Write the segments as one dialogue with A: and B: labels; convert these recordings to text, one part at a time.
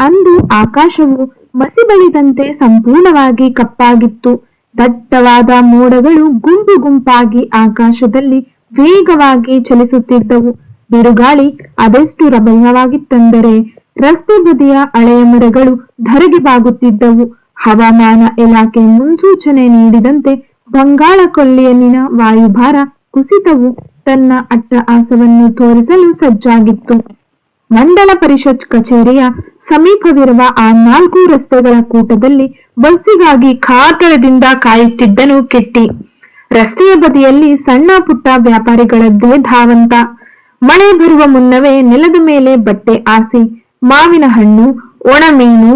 A: ಅಂದು ಆಕಾಶವು ಮಸಿಬಳಿದಂತೆ ಸಂಪೂರ್ಣವಾಗಿ ಕಪ್ಪಾಗಿತ್ತು. ದಟ್ಟವಾದ ಮೋಡಗಳು ಗುಂಪು ಗುಂಪಾಗಿ ಆಕಾಶದಲ್ಲಿ ವೇಗವಾಗಿ ಚಲಿಸುತ್ತಿದ್ದವು. ಬಿರುಗಾಳಿ ಅದೆಷ್ಟು ರಭಸವಾಗಿತ್ತೆಂದರೆ ರಸ್ತೆ ಬದಿಯ ಹಳೆಯ ಮರಗಳು ಧರಗಿ ಬಾಗುತ್ತಿದ್ದವು. ಹವಾಮಾನ ಇಲಾಖೆ ಮುನ್ಸೂಚನೆ ನೀಡಿದಂತೆ ಬಂಗಾಳ ಕೊಲ್ಲಿಯಲ್ಲಿನ ವಾಯುಭಾರ ಕುಸಿತವು ತನ್ನ ಅಟ್ಟಹಾಸವನ್ನು ತೋರಿಸಲು ಸಜ್ಜಾಗಿತ್ತು. ಮಂಡಲ ಪರಿಷತ್ ಕಚೇರಿಯ ಸಮೀಪವಿರುವ ಆ ನಾಲ್ಕು ರಸ್ತೆಗಳ ಕೂಟದಲ್ಲಿ ಬಸ್ಸಿಗಾಗಿ ಕಾತರದಿಂದ ಕಾಯುತ್ತಿದ್ದನು ಕೆಟ್ಟಿ. ರಸ್ತೆಯ ಬದಿಯಲ್ಲಿ ಸಣ್ಣ ಪುಟ್ಟ ವ್ಯಾಪಾರಿಗಳದ್ದೇ ಧಾವಂತ ಮಳೆ ಬರುವ ಮುನ್ನವೇ ನೆಲದ ಮೇಲೆ ಬಟ್ಟೆ ಆಸಿ ಮಾವಿನ ಹಣ್ಣು ಒಣಮೀನು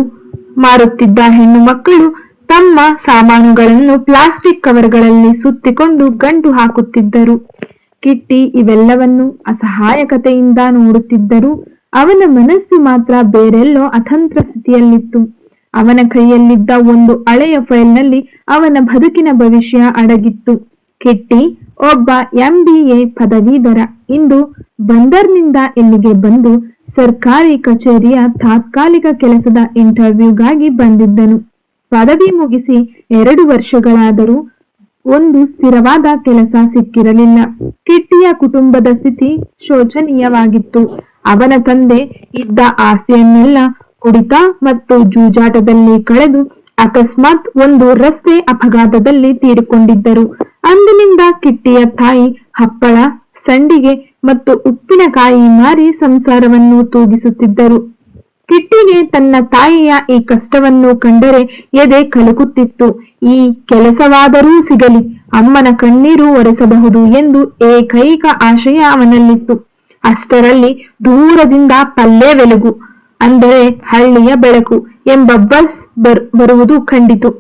A: ಮಾರುತ್ತಿದ್ದ ಹೆಣ್ಣು ಮಕ್ಕಳು ತಮ್ಮ ಸಾಮಾನುಗಳನ್ನು ಪ್ಲಾಸ್ಟಿಕ್ ಕವರ್ಗಳಲ್ಲಿ ಸುತ್ತಿಕೊಂಡು ಗಂಟು ಹಾಕುತ್ತಿದ್ದರು. ಕಿಟ್ಟಿ ಇವೆಲ್ಲವನ್ನು ಅಸಹಾಯಕತೆಯಿಂದ ನೋಡುತ್ತಿದ್ದರೂ. ಅವನ ಮನಸ್ಸು ಮಾತ್ರ ಬೇರೆಲ್ಲೋ ಅತಂತ್ರ ಸ್ಥಿತಿಯಲ್ಲಿತ್ತು. ಅವನ ಕೈಯಲ್ಲಿದ್ದ ಒಂದು ಹಳೆಯ ಫೈಲ್ನಲ್ಲಿ ಅವನ ಬದುಕಿನ ಭವಿಷ್ಯ ಅಡಗಿತ್ತು. ಕಿಟ್ಟಿ, ಒಬ್ಬ ಎಂಬಿಎ ಪದವೀಧರ ಇಂದು ಬಂದರ್ನಿಂದ ಇಲ್ಲಿಗೆ ಬಂದು ಸರ್ಕಾರಿ ಕಚೇರಿಯ ತಾತ್ಕಾಲಿಕ ಕೆಲಸದ ಇಂಟರ್ವ್ಯೂಗಾಗಿ ಬಂದಿದ್ದನು. ಪದವಿ ಮುಗಿಸಿ ಎರಡು ವರ್ಷಗಳಾದರೂ ಒಂದು ಸ್ಥಿರವಾದ ಕೆಲಸ ಸಿಕ್ಕಿರಲಿಲ್ಲ. ಕಿಟ್ಟಿಯ ಕುಟುಂಬದ ಸ್ಥಿತಿ ಶೋಚನೀಯವಾಗಿತ್ತು. ಅವನ ತಂದೆ ಇದ್ದ ಆಸೆಯನ್ನೆಲ್ಲ ಕುಡಿತ ಮತ್ತು ಜೂಜಾಟದಲ್ಲಿ ಕಳೆದು ಅಕಸ್ಮಾತ್ ಒಂದು ರಸ್ತೆ ಅಪಘಾತದಲ್ಲಿ ತೀರಿಕೊಂಡಿದ್ದರು. ಅಂದಿನಿಂದ ಕಿಟ್ಟಿಯ ತಾಯಿ ಹಪ್ಪಳ, ಸಂಡಿಗೆ ಮತ್ತು ಉಪ್ಪಿನಕಾಯಿ ಮಾರಿ ಸಂಸಾರವನ್ನು ತೂಗಿಸುತ್ತಿದ್ದರು. ಕಿಟ್ಟಿಗೆ ತನ್ನ ತಾಯಿಯ ಈ ಕಷ್ಟವನ್ನು ಕಂಡರೆ ಎದೆ ಕಲಕುತ್ತಿತ್ತು. ಈ ಕೆಲಸವಾದರೂ ಸಿಗಲಿ, ಅಮ್ಮನ ಕಣ್ಣೀರು ಒರೆಸಬಹುದು ಎಂದು ಏಕೈಕ ಆಶಯ ಅವನಲ್ಲಿತ್ತು. ಅಷ್ಟರಲ್ಲಿ ದೂರದಿಂದ ಪಲ್ಲೆ ವೆಲುಗು, ಅಂದರೆ ಹಳ್ಳಿಯ ಬೆಳಕು ಎಂಬ ಬಸ್ ಬರ್, ಬರುವುದು ಕಂಡಿತು.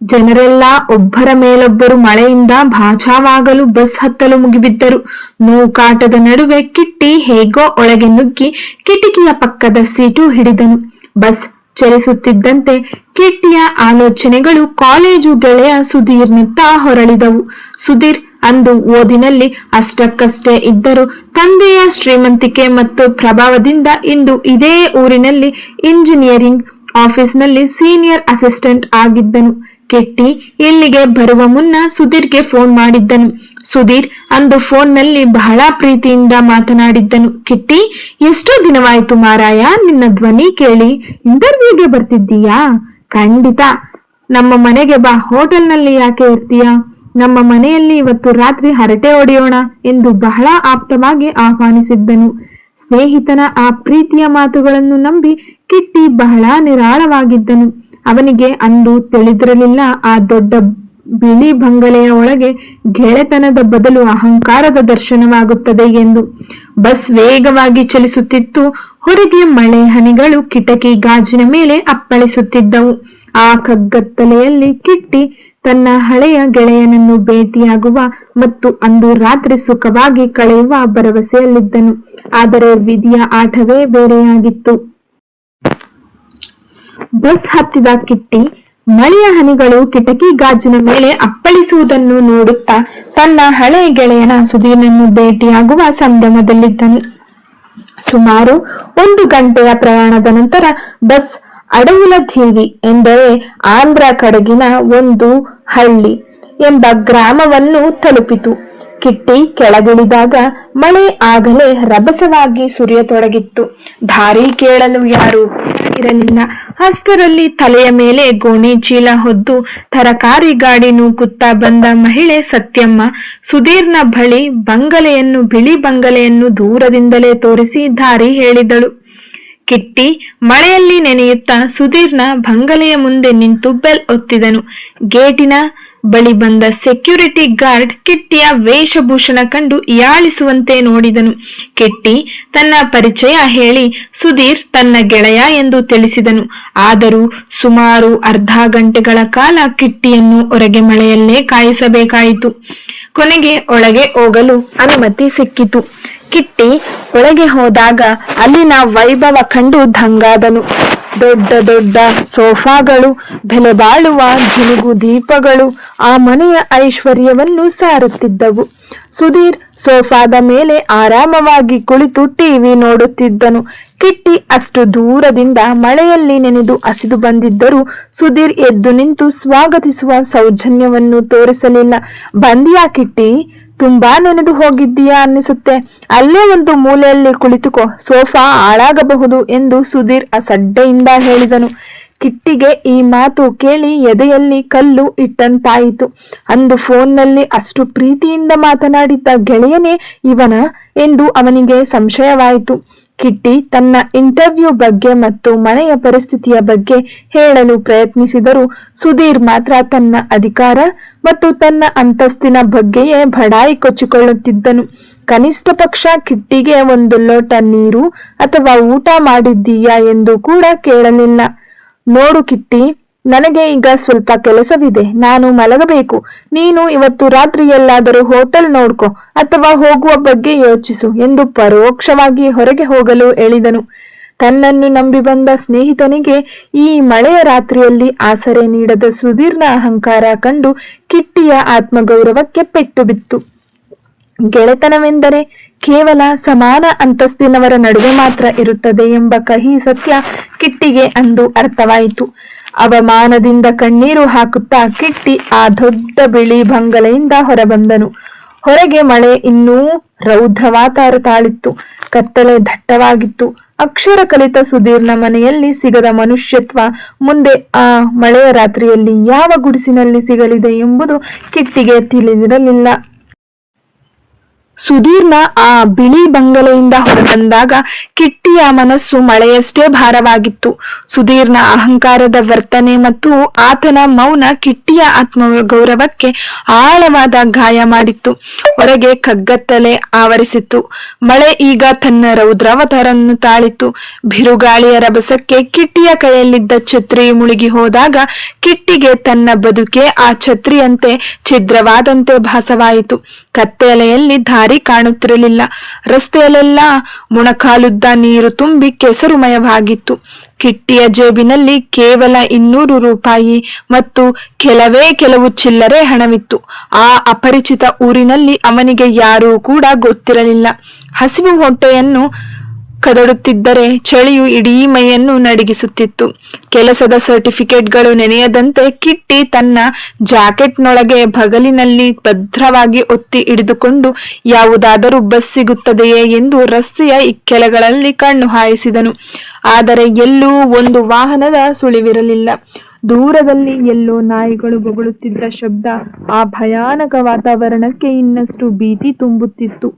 A: ಜನರೆಲ್ಲ ಒಬ್ಬರ ಮೇಲೊಬ್ಬರು ಮಳೆಯಿಂದ ಭಾಜಾವಾಗಲು ಬಸ್ ಹತ್ತಲು ಮುಗಿಬಿದ್ದರು. ನೂಕಾಟದ ನಡುವೆ ಕಿಟ್ಟಿ ಹೇಗೋ ಒಳಗೆ ನುಗ್ಗಿ ಕಿಟಕಿಯ ಪಕ್ಕದ ಸೀಟು ಹಿಡಿದನು. ಬಸ್ ಚಲಿಸುತ್ತಿದ್ದಂತೆ ಕಿಟ್ಟಿಯ ಆಲೋಚನೆಗಳು ಕಾಲೇಜು ಗೆಳೆಯ ಸುಧೀರ್ನತ್ತ ಹೊರಳಿದವು. ಸುಧೀರ್ ಅಂದು ಓದಿನಲ್ಲಿ ಅಷ್ಟಕ್ಕಷ್ಟೇ ಇದ್ದರು ತಂದೆಯ ಶ್ರೀಮಂತಿಕೆ ಮತ್ತು ಪ್ರಭಾವದಿಂದ ಇಂದು ಇದೇ ಊರಿನಲ್ಲಿ ಇಂಜಿನಿಯರಿಂಗ್ ಆಫೀಸ್ನಲ್ಲಿ ಸೀನಿಯರ್ ಅಸಿಸ್ಟೆಂಟ್ ಆಗಿದ್ದನು. ಕೆಟ್ಟಿ ಇಲ್ಲಿಗೆ ಬರುವ ಮುನ್ನ ಸುಧೀರ್ಗೆ ಫೋನ್ ಮಾಡಿದ್ದನು. ಸುಧೀರ್ ಅಂದು ಫೋನ್ನಲ್ಲಿ ಬಹಳ ಪ್ರೀತಿಯಿಂದ ಮಾತನಾಡಿದ್ದನು. ಕಿಟ್ಟಿ, ಎಷ್ಟೋ ದಿನವಾಯಿತು ಮಾರಾಯ, ನಿನ್ನ ಧ್ವನಿ ಕೇಳಿ ಇಂಟರ್ವ್ಯೂಗೆ ಬರ್ತಿದ್ದೀಯಾ? ಖಂಡಿತ. ನಮ್ಮ ಮನೆಗೆ ಬಾ, ಹೋಟೆಲ್ನಲ್ಲಿ ಯಾಕೆ ಇರ್ತೀಯಾ? ನಮ್ಮ ಮನೆಯಲ್ಲಿ ಇವತ್ತು ರಾತ್ರಿ ಹರಟೆ ಹೊಡೆಯೋಣ, ಎಂದು ಬಹಳ ಆಪ್ತವಾಗಿ ಆಹ್ವಾನಿಸಿದ್ದನು. ಸ್ನೇಹಿತನ ಆ ಪ್ರೀತಿಯ ಮಾತುಗಳನ್ನು ನಂಬಿ ಕಿಟ್ಟಿ ಬಹಳ ನಿರಾಳವಾಗಿದ್ದನು. ಅವನಿಗೆ ಅಂದು ತಿಳಿದಿರಲಿಲ್ಲ. ಆ ದೊಡ್ಡ ಬಿಳಿ ಬಂಗಲೆಯ ಒಳಗೆ ಗೆಳೆತನದ ಬದಲು ಅಹಂಕಾರದ ದರ್ಶನವಾಗುತ್ತದೆ ಎಂದು ಬಸ್ ವೇಗವಾಗಿ ಚಲಿಸುತ್ತಿತ್ತು. ಹೊರಗೆ ಮಳೆ ಹನಿಗಳು ಕಿಟಕಿ ಗಾಜಿನ ಮೇಲೆ ಅಪ್ಪಳಿಸುತ್ತಿದ್ದವು. ಆ ಕಗ್ಗತ್ತಲೆಯಲ್ಲಿ ಕಿಟ್ಟಿ ತನ್ನ ಹಳೆಯ ಗೆಳೆಯನನ್ನು ಭೇಟಿಯಾಗುವ ಮತ್ತು ಅಂದು ರಾತ್ರಿ ಸುಖವಾಗಿ ಕಳೆಯುವ ಭರವಸೆಯಲ್ಲಿದ್ದನು. ಆದರೆ ವಿಧಿಯ ಆಟವೇ ಬೇರೆಯಾಗಿತ್ತು. ಬಸ್ ಹತ್ತಿದ ಕಿಟ್ಟಿ, ಮಳೆಯ ಹನಿಗಳು ಕಿಟಕಿ ಗಾಜಿನ ಮೇಲೆ ಅಪ್ಪಳಿಸುವುದನ್ನು ನೋಡುತ್ತಾ ತನ್ನ ಹಳೆಯ ಗೆಳೆಯನ ಸುಧೀರನನ್ನು ಭೇಟಿಯಾಗುವ ಸಂಭ್ರಮದಲ್ಲಿದ್ದನು. ಸುಮಾರು ಒಂದು ಗಂಟೆಯ ಪ್ರಯಾಣದ ನಂತರ ಬಸ್ ಅಡವುಲಧೀವಿ ಎಂದರೆ ಆಂಧ್ರ ಕಡಗಿನ ಒಂದು ಹಳ್ಳಿ ಎಂಬ ಗ್ರಾಮವನ್ನು ತಲುಪಿತು. ಕಿಟ್ಟಿ ಕೆಳಗಿಳಿದಾಗ ಮಳೆ ಆಗಲೇ ರಭಸವಾಗಿ ಸುರಿಯತೊಡಗಿತ್ತು. ದಾರಿ ಕೇಳಲು ಯಾರೂ ಇರಲಿಲ್ಲ. ಅಷ್ಟರಲ್ಲಿ ತಲೆಯ ಮೇಲೆ ಗೋಣಿ ಚೀಲ ಹೊದ್ದು ತರಕಾರಿ ಗಾಡಿ ನೂಕುತ್ತಾ ಬಂದ ಮಹಿಳೆ ಸತ್ಯಮ್ಮ ಸುಧೀರ್ನ ಬಳಿ ಬಂಗಲೆಯನ್ನು, ಬಿಳಿ ಬಂಗಲೆಯನ್ನು ದೂರದಿಂದಲೇ ತೋರಿಸಿ ದಾರಿ ಹೇಳಿದಳು. ಕಿಟ್ಟಿ ಮಳೆಯಲ್ಲಿ ನೆನೆಯುತ್ತಾ ಸುಧೀರ್ನ ಬಂಗಲೆಯ ಮುಂದೆ ನಿಂತು ಬೆಲ್ ಒತ್ತಿದನು. ಗೇಟಿನ ಬಳಿ ಬಂದ ಸೆಕ್ಯೂರಿಟಿ ಗಾರ್ಡ್ ಕಿಟ್ಟಿಯ ವೇಷಭೂಷಣ ಕಂಡು ಯಾಳಿಸುವಂತೆ ನೋಡಿದನು. ಕಿಟ್ಟಿ ತನ್ನ ಪರಿಚಯ ಹೇಳಿ, ಸುಧೀರ್ ತನ್ನ ಗೆಳೆಯ ಎಂದು ತಿಳಿಸಿದನು. ಆದರೂ ಸುಮಾರು ಅರ್ಧ ಗಂಟೆಗಳ ಕಾಲ ಕಿಟ್ಟಿಯನ್ನು ಹೊರಗೆ ಮಳೆಯಲ್ಲೇ ಕಾಯಿಸಬೇಕಾಯಿತು. ಕೊನೆಗೆ ಒಳಗೆ ಹೋಗಲು ಅನುಮತಿ ಸಿಕ್ಕಿತು. ಕಿಟ್ಟಿ ಒಳಗೆ ಹೋದಾಗ ಅಲ್ಲಿನ ವೈಭವ ಕಂಡು ದಂಗಾದನು. ದೊಡ್ಡ ದೊಡ್ಡ ಸೋಫಾಗಳು ಬೆಲೆ ಬಾಳುವ ಜಿನುಗು ದೀಪಗಳು ಆ ಮನೆಯ ಐಶ್ವರ್ಯವನ್ನು ಸಾರುತ್ತಿದ್ದವು. ಸುಧೀರ್ ಸೋಫಾದ ಮೇಲೆ ಆರಾಮವಾಗಿ ಕುಳಿತು ಟಿವಿ ನೋಡುತ್ತಿದ್ದನು. ಕಿಟ್ಟಿ ಅಷ್ಟು ದೂರದಿಂದ ಮಳೆಯಲ್ಲಿ ನೆನೆದು ಹಸಿದು ಬಂದಿದ್ದರೂ ಸುಧೀರ್ ಎದ್ದು ನಿಂತು ಸ್ವಾಗತಿಸುವ ಸೌಜನ್ಯವನ್ನು ತೋರಿಸಲಿಲ್ಲ. ಬಂದಿಯಾ ಕಿಟ್ಟಿ? ತುಂಬಾ ನೆನೆದು ಹೋಗಿದ್ದೀಯಾ ಅನ್ನಿಸುತ್ತೆ. ಅಲ್ಲೇ ಒಂದು ಮೂಲೆಯಲ್ಲಿ ಕುಳಿತುಕೋ, ಸೋಫಾ ಹಾಳಾಗಬಹುದು ಎಂದು ಸುಧೀರ್ ಅಸಡ್ಡೆಯಿಂದ ಹೇಳಿದನು. ಕಿಟ್ಟಿಗೆ ಈ ಮಾತು ಕೇಳಿ ಎದೆಯಲ್ಲಿ ಕಲ್ಲು ಇಟ್ಟಂತಾಯಿತು. ಅಂದು ಫೋನ್ನಲ್ಲಿ ಅಷ್ಟು ಪ್ರೀತಿಯಿಂದ ಮಾತನಾಡಿದ್ದ ಗೆಳೆಯನೇ ಇವನ ಎಂದು ಅವನಿಗೆ ಸಂಶಯವಾಯಿತು. ಕಿಟ್ಟಿ ತನ್ನ ಇಂಟರ್ವ್ಯೂ ಬಗ್ಗೆ ಮತ್ತು ಮನೆಯ ಪರಿಸ್ಥಿತಿಯ ಬಗ್ಗೆ ಹೇಳಲು ಪ್ರಯತ್ನಿಸಿದರೂ ಸುಧೀರ್ ಮಾತ್ರ ತನ್ನ ಅಧಿಕಾರ ಮತ್ತು ತನ್ನ ಅಂತಸ್ತಿನ ಬಗ್ಗೆಯೇ ಬಡಾಯಿ ಕೊಚ್ಚಿಕೊಳ್ಳುತ್ತಿದ್ದನು. ಕನಿಷ್ಠ ಪಕ್ಷ ಕಿಟ್ಟಿಗೆ ಒಂದು ಲೋಟ ನೀರು ಅಥವಾ ಊಟ ಮಾಡಿದ್ದೀಯಾ ಎಂದು ಕೂಡ ಕೇಳಲಿಲ್ಲ. ನೋಡು ಕಿಟ್ಟಿ ನನಗೆ ಈಗ ಸ್ವಲ್ಪ ಕೆಲಸವಿದೆ, ನಾನು ಮಲಗಬೇಕು. ನೀನು ಇವತ್ತು ರಾತ್ರಿ ಎಲ್ಲಾದರೂ ಹೋಟೆಲ್ ನೋಡ್ಕೊ ಅಥವಾ ಹೋಗುವ ಬಗ್ಗೆ ಯೋಚಿಸು ಎಂದು ಪರೋಕ್ಷವಾಗಿ ಹೊರಗೆ ಹೋಗಲು ಹೇಳಿದನು. ತನ್ನನ್ನು ನಂಬಿ ಬಂದ ಸ್ನೇಹಿತನಿಗೆ ಈ ಮಳೆಯ ರಾತ್ರಿಯಲ್ಲಿ ಆಸರೆ ನೀಡದ ಸುದೀರ್ಣ ಅಹಂಕಾರ ಕಂಡು ಕಿಟ್ಟಿಯ ಆತ್ಮಗೌರವಕ್ಕೆ ಪೆಟ್ಟು ಬಿತ್ತು. ಗೆಳೆತನವೆಂದರೆ ಕೇವಲ ಸಮಾನ ಅಂತಸ್ತಿನವರ ನಡುವೆ ಮಾತ್ರ ಇರುತ್ತದೆ ಎಂಬ ಕಹಿ ಸತ್ಯ ಕಿಟ್ಟಿಗೆ ಅಂದು ಅರ್ಥವಾಯಿತು. ಅವಮಾನದಿಂದ ಕಣ್ಣೀರು ಹಾಕುತ್ತಾ ಕಿಟ್ಟಿ ಆ ದೊಡ್ಡ ಬಿಳಿ ಬಂಗಲೆಯಿಂದ ಹೊರಬಂದನು. ಹೊರಗೆ ಮಳೆ ಇನ್ನೂ ರೌದ್ರವಾತಾರ ತಾಳಿತ್ತು. ಕತ್ತಲೆ ದಟ್ಟವಾಗಿತ್ತು. ಅಕ್ಷರ ಕಲಿತ ಸುಧೀರ್ನ ಮನೆಯಲ್ಲಿ ಸಿಗದ ಮನುಷ್ಯತ್ವ ಮುಂದೆ ಆ ಮಳೆಯ ರಾತ್ರಿಯಲ್ಲಿ ಯಾವ ಗುಡಿಸಿನಲ್ಲಿ ಸಿಗಲಿದೆ ಎಂಬುದು ಕಿಟ್ಟಿಗೆ ತಿಳಿದಿರಲಿಲ್ಲ. ಸುಧೀರ್ನ ಆ ಬಿಳಿ ಬಂಗಲೆಯಿಂದ ಹೊರಬಂದಾಗ ಕಿಟ್ಟಿಯ ಮನಸ್ಸು ಮಳೆಯಷ್ಟೇ ಭಾರವಾಗಿತ್ತು. ಸುಧೀರ್ನ ಅಹಂಕಾರದ ವರ್ತನೆ ಮತ್ತು ಆತನ ಮೌನ ಕಿಟ್ಟಿಯ ಆತ್ಮ ಗೌರವಕ್ಕೆ ಆಳವಾದ ಗಾಯ ಮಾಡಿತ್ತು. ಹೊರಗೆ ಕಗ್ಗತ್ತಲೆ ಆವರಿಸಿತ್ತು. ಮಳೆ ಈಗ ತನ್ನ ರೌದ್ರಾವತರನ್ನು ತಾಳಿತು. ಬಿರುಗಾಳಿಯ ರಭಸಕ್ಕೆ ಕಿಟ್ಟಿಯ ಕೈಯಲ್ಲಿದ್ದ ಛತ್ರಿ ಮುಳುಗಿ ಹೋದಾಗ ಕಿಟ್ಟಿಗೆ ತನ್ನ ಬದುಕೆ ಆ ಛತ್ರಿಯಂತೆ ಛಿದ್ರವಾದಂತೆ ಭಾಸವಾಯಿತು. ಕತ್ತಲೆಯಲ್ಲಿ ದಾರಿ ಕಾಣುತ್ತಿರಲಿಲ್ಲ. ರಸ್ತೆಯಲ್ಲೆಲ್ಲ ಮೊಣಕಾಲುದ್ದ ನೀರು ತುಂಬಿ ಕೆಸರುಮಯವಾಗಿತ್ತು ಕಿಟ್ಟಿಯ ಜೇಬಿನಲ್ಲಿ ಕೇವಲ ಇನ್ನೂರು ರೂಪಾಯಿ ಮತ್ತು ಕೆಲವೇ ಕೆಲವು ಚಿಲ್ಲರೆ ಹಣವಿತ್ತು. ಆ ಅಪರಿಚಿತ ಊರಿನಲ್ಲಿ ಅವನಿಗೆ ಯಾರೂ ಕೂಡ ಗೊತ್ತಿರಲಿಲ್ಲ. ಹಸಿವು ಹೊಟ್ಟೆಯನ್ನು ಕದಡುತ್ತಿದ್ದರೆ ಚಳಿಯು ಇಡೀ ಮೈಯನ್ನು ನಡಗಿಸುತ್ತಿತ್ತು. ಕೆಲಸದ ಸರ್ಟಿಫಿಕೇಟ್ಗಳು ನೆನೆಯದಂತೆ ಕಿಟ್ಟಿ ತನ್ನ ಜಾಕೆಟ್ನೊಳಗೆ ಬಗಲಿನಲ್ಲಿ ಭದ್ರವಾಗಿ ಒತ್ತಿ ಹಿಡಿದುಕೊಂಡು, ಯಾವುದಾದರೂ ಬಸ್ ಸಿಗುತ್ತದೆಯೇ ಎಂದು ರಸ್ತೆಯ ಇಕ್ಕೆಲಗಳಲ್ಲಿ ಕಣ್ಣು ಹಾಯಿಸಿದನು. ಆದರೆ ಎಲ್ಲೂ ಒಂದು ವಾಹನದ ಸುಳಿವಿರಲಿಲ್ಲ. ದೂರದಲ್ಲಿ ಎಲ್ಲೋ ನಾಯಿಗಳು ಬೊಗಳುತ್ತಿದ್ದ ಶಬ್ದ, ಆ ಭಯಾನಕ ವಾತಾವರಣಕ್ಕೆ ಇನ್ನಷ್ಟು ಭೀತಿ ತುಂಬುತ್ತಿತ್ತು.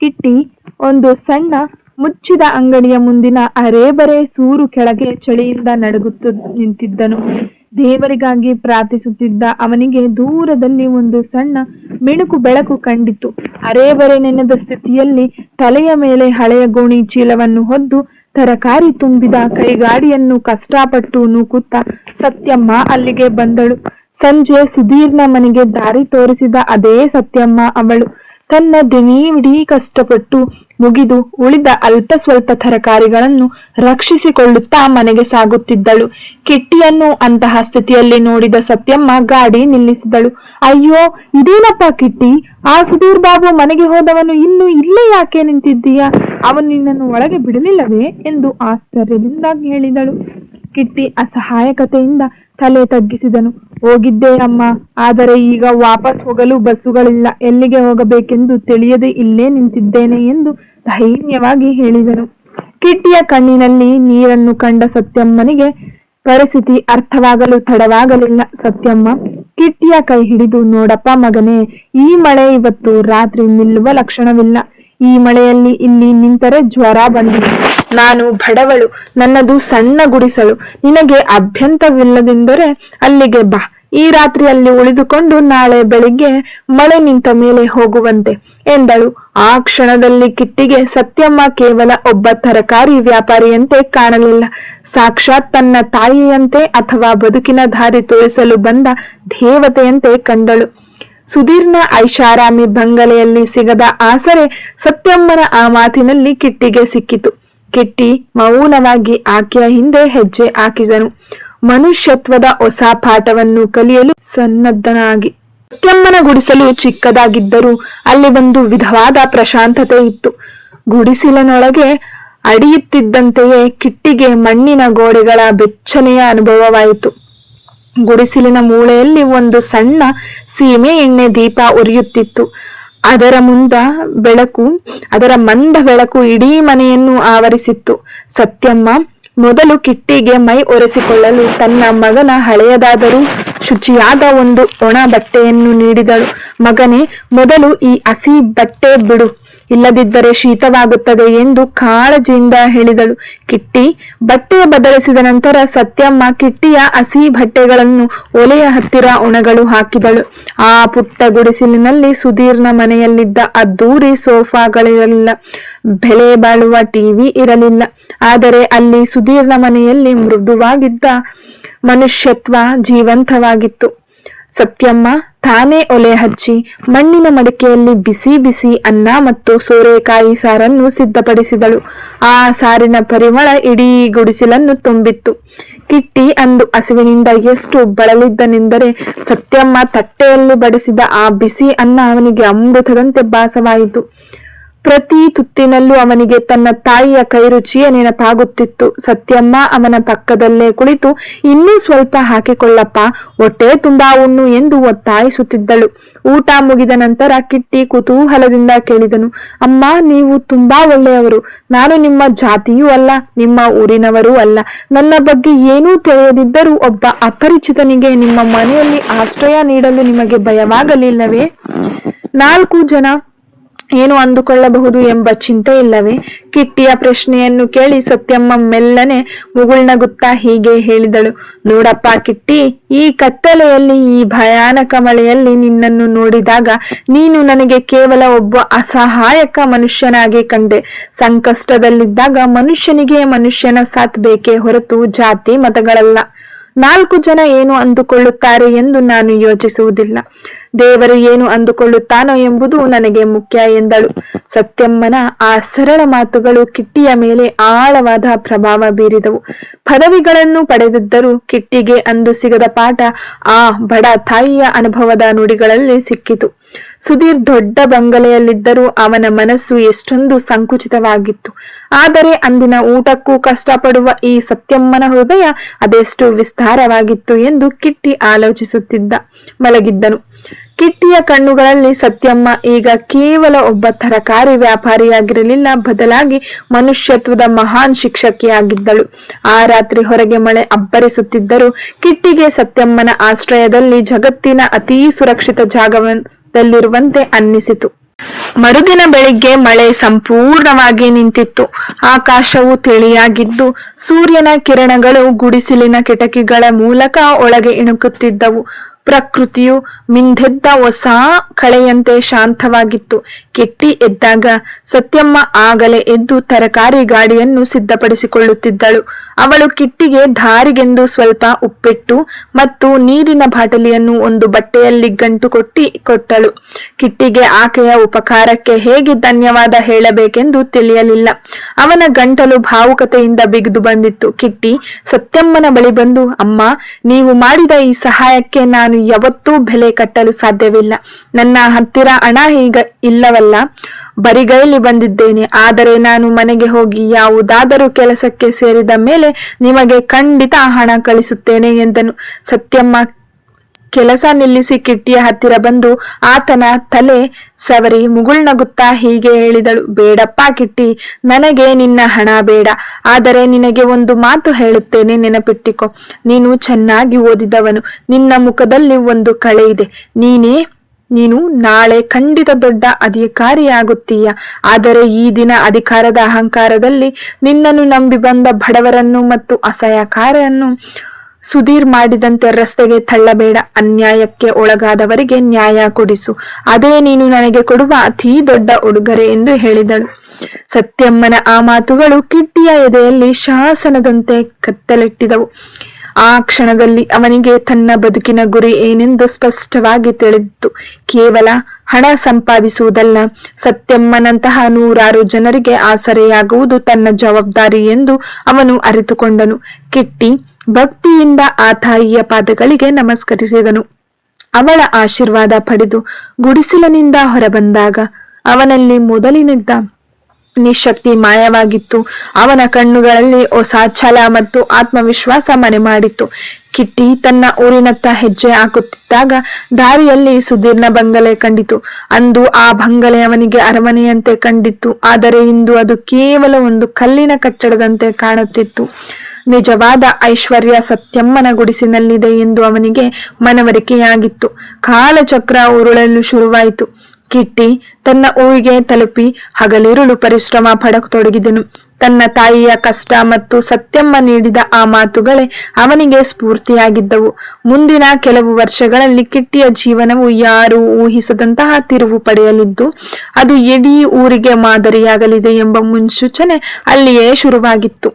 A: ಕಿಟ್ಟಿ ಒಂದು ಸಣ್ಣ ಮುಚ್ಚಿದ ಅಂಗಡಿಯ ಮುಂದಿನ ಅರೇಬರೆ ಸೂರು ಕೆಳಗೆ ಚಳಿಯಿಂದ ನಡುಗುತ್ತ ನಿಂತಿದ್ದನು. ದೇವರಿಗಾಗಿ ಪ್ರಾರ್ಥಿಸುತ್ತಿದ್ದ ಅವನಿಗೆ ದೂರದಲ್ಲಿ ಒಂದು ಸಣ್ಣ ಮಿಣುಕು ಬೆಳಕು ಕಂಡಿತು. ಅರೇಬರೆ ನೆನೆದ ಸ್ಥಿತಿಯಲ್ಲಿ ತಲೆಯ ಮೇಲೆ ಹಳೆಯ ಗೋಣಿ ಚೀಲವನ್ನು ಹೊದ್ದು ತರಕಾರಿ ತುಂಬಿದ ಕೈಗಾಡಿಯನ್ನು ಕಷ್ಟಪಟ್ಟು ನೂಕುತ್ತಾ ಸತ್ಯಮ್ಮ ಅಲ್ಲಿಗೆ ಬಂದಳು. ಸಂಜೆ ಸುಧೀರ್ನ ಮನೆಗೆ ದಾರಿ ತೋರಿಸಿದ ಅದೇ ಸತ್ಯಮ್ಮ ಅವಳು. ತನ್ನ ದಿನೀವಿಡೀ ಕಷ್ಟಪಟ್ಟು ಮುಗಿದು ಉಳಿದ ಅಲ್ಪ ಸ್ವಲ್ಪ ತರಕಾರಿಗಳನ್ನು ರಕ್ಷಿಸಿಕೊಳ್ಳುತ್ತಾ ಮನೆಗೆ ಸಾಗುತ್ತಿದ್ದಳು. ಕಿಟ್ಟಿಯನ್ನು ಅಂತಹ ಸ್ಥಿತಿಯಲ್ಲಿ ನೋಡಿದ ಸತ್ಯಮ್ಮ ಗಾಡಿ ನಿಲ್ಲಿಸಿದಳು. ಅಯ್ಯೋ, ಇದೇನಪ್ಪ ಕಿಟ್ಟಿ? ಆ ಸುಧೀರ್ ಬಾಬು ಮನೆಗೆ ಹೋದವನು ಇನ್ನು ಇಲ್ಲೇ ಯಾಕೆ ನಿಂತಿದ್ದೀಯಾ? ಅವನು ನಿನ್ನನ್ನು ಒಳಗೆ ಬಿಡಲಿಲ್ಲವೇ? ಎಂದು ಆಶ್ಚರ್ಯದಿಂದ ಹೇಳಿದಳು. ಕಿಟ್ಟಿ ಅಸಹಾಯಕತೆಯಿಂದ ತಲೆ ತಗ್ಗಿಸಿದನು. ಹೋಗಿದ್ದೆ ಅಮ್ಮ, ಆದರೆ ಈಗ ವಾಪಸ್ ಹೋಗಲು ಬಸ್ಸುಗಳಿಲ್ಲ. ಎಲ್ಲಿಗೆ ಹೋಗಬೇಕೆಂದು ತಿಳಿಯದೆ ಇಲ್ಲೇ ನಿಂತಿದ್ದೇನೆ ಎಂದು ಧೈರ್ಯವಾಗಿ ಹೇಳಿದನು. ಕಿಟ್ಟಿಯ ಕಣ್ಣಿನಲ್ಲಿ ನೀರನ್ನು ಕಂಡ ಸತ್ಯಮ್ಮನಿಗೆ ಪರಿಸ್ಥಿತಿ ಅರ್ಥವಾಗಲು ತಡವಾಗಲಿಲ್ಲ. ಸತ್ಯಮ್ಮ, ಕಿಟ್ಟಿಯ ಕೈ ಹಿಡಿದು, ನೋಡಪ್ಪ ಮಗನೇ, ಈ ಮಳೆ ಇವತ್ತು ರಾತ್ರಿ ನಿಲ್ಲುವ ಲಕ್ಷಣವಿಲ್ಲ. ಈ ಮಳೆಯಲ್ಲಿ ಇಲ್ಲಿ ನಿಂತರೆ ಜ್ವರ ಬಂದಿದೆ. ನಾನು ಬಡವಳು, ನನ್ನದು ಸಣ್ಣ ಗುಡಿಸಳು ನಿನಗೆ ಅಭ್ಯಂತವಿಲ್ಲದೆಂದರೆ ಅಲ್ಲಿಗೆ ಬಾ. ಈ ರಾತ್ರಿಯಲ್ಲಿ ಉಳಿದುಕೊಂಡು ನಾಳೆ ಬೆಳಿಗ್ಗೆ ಮಳೆ ನಿಂತ ಮೇಲೆ ಹೋಗುವಂತೆ ಎಂದಳು. ಆ ಕ್ಷಣದಲ್ಲಿ ಕಿಟ್ಟಿಗೆ ಸತ್ಯಮ್ಮ ಕೇವಲ ಒಬ್ಬ ತರಕಾರಿ ವ್ಯಾಪಾರಿಯಂತೆ ಕಾಣಲಿಲ್ಲ. ಸಾಕ್ಷಾತ್ ತನ್ನ ತಾಯಿಯಂತೆ ಅಥವಾ ಬದುಕಿನ ದಾರಿ ತೋರಿಸಲು ಬಂದ ದೇವತೆಯಂತೆ ಕಂಡಳು. ಸುಧೀರ್ನ ಐಷಾರಾಮಿ ಬಂಗಲೆಯಲ್ಲಿ ಸಿಗದ ಆಸರೆ ಸತ್ಯಮ್ಮನ ಆ ಮಾತಿನಲ್ಲಿ ಕಿಟ್ಟಿಗೆ ಸಿಕ್ಕಿತು. ಕಿಟ್ಟಿ ಮೌನವಾಗಿ ಆಕೆಯ ಹಿಂದೆ ಹೆಜ್ಜೆ ಹಾಕಿದನು. ಮನುಷ್ಯತ್ವದ ಹೊಸ ಪಾಠವನ್ನು ಕಲಿಯಲು ಸನ್ನದ್ಧನಾಗಿ. ಸತ್ಯಮ್ಮನ ಗುಡಿಸಲು ಚಿಕ್ಕದಾಗಿದ್ದರೂ ಅಲ್ಲಿ ಒಂದು ವಿಧವಾದ ಪ್ರಶಾಂತತೆ ಇತ್ತು. ಗುಡಿಸಿಲನೊಳಗೆ ಅಡಿಯುತ್ತಿದ್ದಂತೆಯೇ ಕಿಟ್ಟಿಗೆ ಮಣ್ಣಿನ ಗೋಡೆಗಳ ಬೆಚ್ಚನೆಯ ಅನುಭವವಾಯಿತು. ಗುಡಿಸಿಲಿನ ಮೂಳೆಯಲ್ಲಿ ಒಂದು ಸಣ್ಣ ಸೀಮೆ ಎಣ್ಣೆ ದೀಪ ಉರಿಯುತ್ತಿತ್ತು. ಅದರ ಮುಂದ ಬೆಳಕು, ಅದರ ಮಂದ ಬೆಳಕು ಇಡೀ ಮನೆಯನ್ನು ಆವರಿಸಿತ್ತು. ಸತ್ಯಮ್ಮ, ಮೊದಲು ಕಿಟ್ಟಿಗೆ ಮೈ ಒರೆಸಿಕೊಳ್ಳಲು ತನ್ನ ಮಗನ ಹಳೆಯದಾದರೂ ಶುಚಿಯಾದ ಒಂದು ಒಣ ಬಟ್ಟೆಯನ್ನು ನೀಡಿದಳು. ಮಗನೇ, ಮೊದಲು ಈ ಹಸಿ ಬಟ್ಟೆ ಬಿಡು. ಇಲ್ಲದಿದ್ದರೆ ಶೀತವಾಗುತ್ತದೆ ಎಂದು ಕಾಳಜಿಯಿಂದ ಹೇಳಿದಳು. ಕಿಟ್ಟಿ ಬಟ್ಟೆಯ ಬದಲಿಸಿದ ನಂತರ ಸತ್ಯಮ್ಮ ಕಿಟ್ಟಿಯ ಹಸಿ ಬಟ್ಟೆಗಳನ್ನು ಒಲೆಯ ಹತ್ತಿರ ಒಣಗಲು ಹಾಕಿದಳು. ಆ ಪುಟ್ಟ ಗುಡಿಸಿಲಿನಲ್ಲಿ ಸುಧೀರ್ನ ಮನೆಯಲ್ಲಿದ್ದ ಅದ್ದೂರಿ ಸೋಫಾಗಳಿರಲಿಲ್ಲ. ಬೆಲೆ ಬಾಳುವ ಟಿವಿ ಇರಲಿಲ್ಲ. ಆದರೆ ಅಲ್ಲಿ ಸುಧೀರ್ನ ಮನೆಯಲ್ಲಿ ಮೃದುವಾಗಿದ್ದ ಮನುಷ್ಯತ್ವ ಜೀವಂತವಾಗಿತ್ತು. ಸತ್ಯಮ್ಮ, ತಾನೇ ಒಲೆ ಹಚ್ಚಿ ಮಣ್ಣಿನ ಮಡಿಕೆಯಲ್ಲಿ ಬಿಸಿ ಬಿಸಿ ಅನ್ನ ಮತ್ತು ಸೋರೆಕಾಯಿ ಸಾರನ್ನು ಸಿದ್ಧಪಡಿಸಿದಳು. ಆ ಸಾರಿನ ಪರಿಮಳ ಇಡೀ ಗುಡಿಸಲನ್ನು ತುಂಬಿತ್ತು. ಕಿಟ್ಟಿ ಅಂದು ಹಸಿವಿನಿಂದ ಎಷ್ಟು ಬಳಲಿದ್ದನೆಂದರೆ ಸತ್ಯಮ್ಮ ತಟ್ಟೆಯಲ್ಲಿ ಬಡಿಸಿದ ಆ ಬಿಸಿ ಅನ್ನ ಅವನಿಗೆ ಅಮೃತದಂತೆ ಭಾಸವಾಯಿತು. ಪ್ರತಿ ತುತ್ತಿನಲ್ಲೂ ಅವನಿಗೆ ತನ್ನ ತಾಯಿಯ ಕೈರುಚಿಯೇ ನೆನಪಾಗುತ್ತಿತ್ತು. ಸತ್ಯಮ್ಮ ಅವನ ಪಕ್ಕದಲ್ಲೇ ಕುಳಿತು, ಇನ್ನೂ ಸ್ವಲ್ಪ ಹಾಕಿಕೊಳ್ಳಪ್ಪ, ಹೊಟ್ಟೆ ತುಂಬಾ ಉಣ್ಣು ಎಂದು ಒತ್ತಾಯಿಸುತ್ತಿದ್ದಳು. ಊಟ ಮುಗಿದ ನಂತರ ಕಿಟ್ಟಿ ಕುತೂಹಲದಿಂದ ಕೇಳಿದನು, ಅಮ್ಮ, ನೀವು ತುಂಬಾ ಒಳ್ಳೆಯವರು. ನಾನು ನಿಮ್ಮ ಜಾತಿಯೂ ಅಲ್ಲ, ನಿಮ್ಮ ಊರಿನವರೂ ಅಲ್ಲ. ನನ್ನ ಬಗ್ಗೆ ಏನೂ ತಿಳಿಯದಿದ್ದರೂ ಒಬ್ಬ ಅಪರಿಚಿತನಿಗೆ ನಿಮ್ಮ ಮನೆಯಲ್ಲಿ ಆಶ್ರಯ ನೀಡಲು ನಿಮಗೆ ಭಯವಾಗಲಿಲ್ಲವೇ? ನಾಲ್ಕು ಜನ ಏನು ಅಂದುಕೊಳ್ಳಬಹುದು ಎಂಬ ಚಿಂತೆ ಇಲ್ಲವೇ? ಕಿಟ್ಟಿಯ ಪ್ರಶ್ನೆಯನ್ನು ಕೇಳಿ ಸತ್ಯಮ್ಮ ಮೆಲ್ಲನೆ ಮುಗುಳ್ನಗುತ್ತಾ ಹೀಗೆ ಹೇಳಿದಳು. ನೋಡಪ್ಪ ಕಿಟ್ಟಿ, ಈ ಕತ್ತಲೆಯಲ್ಲಿ, ಈ ಭಯಾನಕ ಮಳೆಯಲ್ಲಿ ನಿನ್ನನ್ನು ನೋಡಿದಾಗ ನೀನು ನನಗೆ ಕೇವಲ ಒಬ್ಬ ಅಸಹಾಯಕ ಮನುಷ್ಯನಾಗಿ ಕಂಡೆ. ಸಂಕಷ್ಟದಲ್ಲಿದ್ದಾಗ ಮನುಷ್ಯನಿಗೆ ಮನುಷ್ಯನ ಸಾಥ್ ಬೇಕೇ ಹೊರತು ಜಾತಿ ಮತಗಳಲ್ಲ. ನಾಲ್ಕು ಜನ ಏನು ಅಂದುಕೊಳ್ಳುತ್ತಾರೆ ಎಂದು ನಾನು ಯೋಚಿಸುವುದಿಲ್ಲ. ದೇವರು ಏನು ಅಂದುಕೊಳ್ಳುತ್ತಾನೋ ಎಂಬುದು ನನಗೆ ಮುಖ್ಯ ಎಂದಳು. ಸತ್ಯಮ್ಮನ ಆ ಸರಳ ಮಾತುಗಳು ಕಿಟ್ಟಿಯ ಮೇಲೆ ಆಳವಾದ ಪ್ರಭಾವ ಬೀರಿದವು. ಪದವಿಗಳನ್ನು ಪಡೆದಿದ್ದರೂ ಕಿಟ್ಟಿಗೆ ಅಂದು ಸಿಗದ ಪಾಠ ಆ ಬಡ ತಾಯಿಯ ಅನುಭವದ ನುಡಿಗಳಲ್ಲಿ ಸಿಕ್ಕಿತು. ಸುಧೀರ್ ದೊಡ್ಡ ಬಂಗಲೆಯಲ್ಲಿದ್ದರೂ ಅವನ ಮನಸ್ಸು ಎಷ್ಟೊಂದು ಸಂಕುಚಿತವಾಗಿತ್ತು. ಆದರೆ ಅಂದಿನ ಊಟಕ್ಕೂ ಕಷ್ಟಪಡುವ ಈ ಸತ್ಯಮ್ಮನ ಹೃದಯ ಅದೆಷ್ಟು ವಿಸ್ತಾರವಾಗಿತ್ತು ಎಂದು ಕಿಟ್ಟಿ ಆಲೋಚಿಸುತ್ತಿದ್ದ. ಮಲಗಿದ್ದನು. ಕಿಟ್ಟಿಯ ಕಣ್ಣುಗಳಲ್ಲಿ ಸತ್ಯಮ್ಮ ಈಗ ಕೇವಲ ಒಬ್ಬ ತರಕಾರಿ ವ್ಯಾಪಾರಿಯಾಗಿರಲಿಲ್ಲ. ಬದಲಾಗಿ ಮನುಷ್ಯತ್ವದ ಮಹಾನ್ ಶಿಕ್ಷಕಿಯಾಗಿದ್ದಳು. ಆ ರಾತ್ರಿ ಹೊರಗೆ ಮಳೆ ಅಬ್ಬರಿಸುತ್ತಿದ್ದರೂ ಕಿಟ್ಟಿಗೆ ಸತ್ಯಮ್ಮನ ಆಶ್ರಯದಲ್ಲಿ ಜಗತ್ತಿನ ಅತೀ ಸುರಕ್ಷಿತ ಜಾಗದಲ್ಲಿರುವಂತೆ ಅನ್ನಿಸಿತು. ಮರುದಿನ ಬೆಳಿಗ್ಗೆ ಮಳೆ ಸಂಪೂರ್ಣವಾಗಿ ನಿಂತಿತ್ತು. ಆಕಾಶವು ತಿಳಿಯಾಗಿದ್ದು ಸೂರ್ಯನ ಕಿರಣಗಳು ಗುಡಿಸಿಲಿನ ಕಿಟಕಿಗಳ ಮೂಲಕ ಒಳಗೆ ಇಣುಕುತ್ತಿದ್ದವು. ಪ್ರಕೃತಿಯು ಮಿಂದೆದ್ದ ಹೊಸ ಕಳೆಯಂತೆ ಶಾಂತವಾಗಿತ್ತು. ಕೆಟ್ಟಿ ಎದ್ದಾಗ ಸತ್ಯಮ್ಮ ಆಗಲೇ ಎದ್ದು ತರಕಾರಿ ಗಾಡಿಯನ್ನು ಸಿದ್ಧಪಡಿಸಿಕೊಳ್ಳುತ್ತಿದ್ದಳು. ಅವಳು ಕಿಟ್ಟಿಗೆ ದಾರಿಗೆಂದು ಸ್ವಲ್ಪ ಉಪ್ಪಿಟ್ಟು ಮತ್ತು ನೀರಿನ ಬಾಟಲಿಯನ್ನು ಒಂದು ಬಟ್ಟೆಯಲ್ಲಿ ಗಂಟು ಕೊಟ್ಟಿ ಕೊಟ್ಟಳು. ಕಿಟ್ಟಿಗೆ ಆಕೆಯ ಉಪಕಾರಕ್ಕೆ ಹೇಗೆ ಧನ್ಯವಾದ ಹೇಳಬೇಕೆಂದು ತಿಳಿಯಲಿಲ್ಲ. ಅವನ ಗಂಟಲು ಭಾವುಕತೆಯಿಂದ ಬಿಗಿದು ಬಂದಿತ್ತು. ಕಿಟ್ಟಿ ಸತ್ಯಮ್ಮನ ಬಳಿ ಬಂದು, ಅಮ್ಮ, ನೀವು ಮಾಡಿದ ಈ ಸಹಾಯಕ್ಕೆ ನಾನು ಯಾವತ್ತೂ ಬೆಲೆ ಕಟ್ಟಲು ಸಾಧ್ಯವಿಲ್ಲ. ನನ್ನ ಹತ್ತಿರ ಹಣ ಈಗ ಇಲ್ಲವಲ್ಲ. ಬರಿಗೈಲಿ ಬಂದಿದ್ದೇನೆ. ಆದರೆ ನಾನು ಮನೆಗೆ ಹೋಗಿ ಯಾವುದಾದರೂ ಕೆಲಸಕ್ಕೆ ಸೇರಿದ ಮೇಲೆ ನಿಮಗೆ ಖಂಡಿತ ಹಣ ಕಳಿಸುತ್ತೇನೆ ಎಂದನು. ಸತ್ಯಮ್ಮ ಕೆಲಸ ನಿಲ್ಲಿಸಿ ಕಿಟ್ಟಿಯ ಹತ್ತಿರ ಬಂದು ಆತನ ತಲೆ ಸವರಿ ಮುಗುಳ್ನಗುತ್ತಾ ಹೀಗೆ ಹೇಳಿದಳು, ಬೇಡಪ್ಪ ಕಿಟ್ಟಿ, ನನಗೆ ನಿನ್ನ ಹಣ ಬೇಡ, ಆದರೆ ನಿನಗೆ ಒಂದು ಮಾತು ಹೇಳುತ್ತೇನೆ ನೆನಪಿಟ್ಟಿಕೊ ನೀನು ಚೆನ್ನಾಗಿ ಓದಿದವನು, ನಿನ್ನ ಮುಖದಲ್ಲಿ ಒಂದು ಕಳೆ ಇದೆ. ನೀನೇ, ನೀನು ನಾಳೆ ಖಂಡಿತ ದೊಡ್ಡ ಅಧಿಕಾರಿಯಾಗುತ್ತೀಯ. ಆದರೆ ಈ ದಿನ ಅಧಿಕಾರದ ಅಹಂಕಾರದಲ್ಲಿ ನಿನ್ನನ್ನು ನಂಬಿ ಬಂದ ಬಡವರನ್ನು ಮತ್ತು ಅಸಹ್ಯಕಾರನ್ನು ಸುಧೀರ್ ಮಾಡಿದಂತೆ ರಸ್ತೆಗೆ ತಳ್ಳಬೇಡ, ಅನ್ಯಾಯಕ್ಕೆ ಒಳಗಾದವರಿಗೆ ನ್ಯಾಯ ಕೊಡಿಸು. ಅದೇ ನೀನು ನನಗೆ ಕೊಡುವ ಅತಿ ದೊಡ್ಡ ಉಡುಗೊರೆ ಎಂದು ಹೇಳಿದಳು. ಸತ್ಯಮ್ಮನ ಆ ಮಾತುಗಳು ಕಿಟ್ಟಿಯ ಎದೆಯಲ್ಲಿ ಶಾಸನದಂತೆ ಕತ್ತಲೆಟ್ಟಿದವು. ಆ ಕ್ಷಣದಲ್ಲಿ ಅವನಿಗೆ ತನ್ನ ಬದುಕಿನ ಗುರಿ ಏನೆಂದು ಸ್ಪಷ್ಟವಾಗಿ ತಿಳಿದಿತ್ತು. ಕೇವಲ ಹಣ ಸಂಪಾದಿಸುವುದಲ್ಲ, ಸತ್ಯಮ್ಮನಂತಹ ನೂರಾರು ಜನರಿಗೆ ಆಸರೆಯಾಗುವುದು ತನ್ನ ಜವಾಬ್ದಾರಿ ಎಂದು ಅವನು ಅರಿತುಕೊಂಡನು. ಕಿಟ್ಟಿ ಭಕ್ತಿಯಿಂದ ಆ ತಾಯಿಯ ಪಾದಗಳಿಗೆ ನಮಸ್ಕರಿಸಿದನು. ಅವಳ ಆಶೀರ್ವಾದ ಪಡೆದು ಗುಡಿಸಿಲನಿಂದ ಹೊರಬಂದಾಗ ಅವನಲ್ಲಿ ಮೊದಲಿನಿದ್ದ ನಿಶಕ್ತಿ ಮಾಯವಾಗಿತ್ತು. ಅವನ ಕಣ್ಣುಗಳಲ್ಲಿ ಹೊಸ ಛಲ ಮತ್ತು ಆತ್ಮವಿಶ್ವಾಸ ಮನೆ ಮಾಡಿತ್ತು. ಕಿಟ್ಟಿ ತನ್ನ ಊರಿನತ್ತ ಹೆಜ್ಜೆ ಹಾಕುತ್ತಿದ್ದಾಗ ದಾರಿಯಲ್ಲಿ ಸುದೀರ್ಣ ಬಂಗಲೆ ಕಂಡಿತು. ಅಂದು ಆ ಬಂಗಲೆ ಅವನಿಗೆ ಅರಮನೆಯಂತೆ ಕಂಡಿತ್ತು. ಆದರೆ ಇಂದು ಅದು ಕೇವಲ ಒಂದು ಕಲ್ಲಿನ ಕಟ್ಟಡದಂತೆ ಕಾಣುತ್ತಿತ್ತು. ನಿಜವಾದ ಐಶ್ವರ್ಯ ಸತ್ಯಮ್ಮನ ಗುಡಿಸಿನಲ್ಲಿದೆ ಎಂದು ಅವನಿಗೆ ಮನವರಿಕೆಯಾಗಿತ್ತು. ಕಾಲಚಕ್ರ ಉರುಳಲು ಶುರುವಾಯಿತು. ಕಿಟ್ಟಿ ತನ್ನ ಊರಿಗೆ ತಲುಪಿ ಹಗಲಿರುಳು ಪರಿಶ್ರಮ ಪಡತೊಡಗಿದನು. ತನ್ನ ತಾಯಿಯ ಕಷ್ಟ ಮತ್ತು ಸತ್ಯಮ್ಮ ನೀಡಿದ ಆ ಮಾತುಗಳೇ ಅವನಿಗೆ ಸ್ಫೂರ್ತಿಯಾಗಿದ್ದವು. ಮುಂದಿನ ಕೆಲವು ವರ್ಷಗಳಲ್ಲಿ ಕಿಟ್ಟಿಯ ಜೀವನವು ಯಾರು ಊಹಿಸದಂತಹ ತಿರುವು ಪಡೆಯಲಿದ್ದು, ಅದು ಇಡೀ ಊರಿಗೆ ಮಾದರಿಯಾಗಲಿದೆ ಎಂಬ ಮುನ್ಸೂಚನೆ ಅಲ್ಲಿಯೇ ಶುರುವಾಗಿತ್ತು.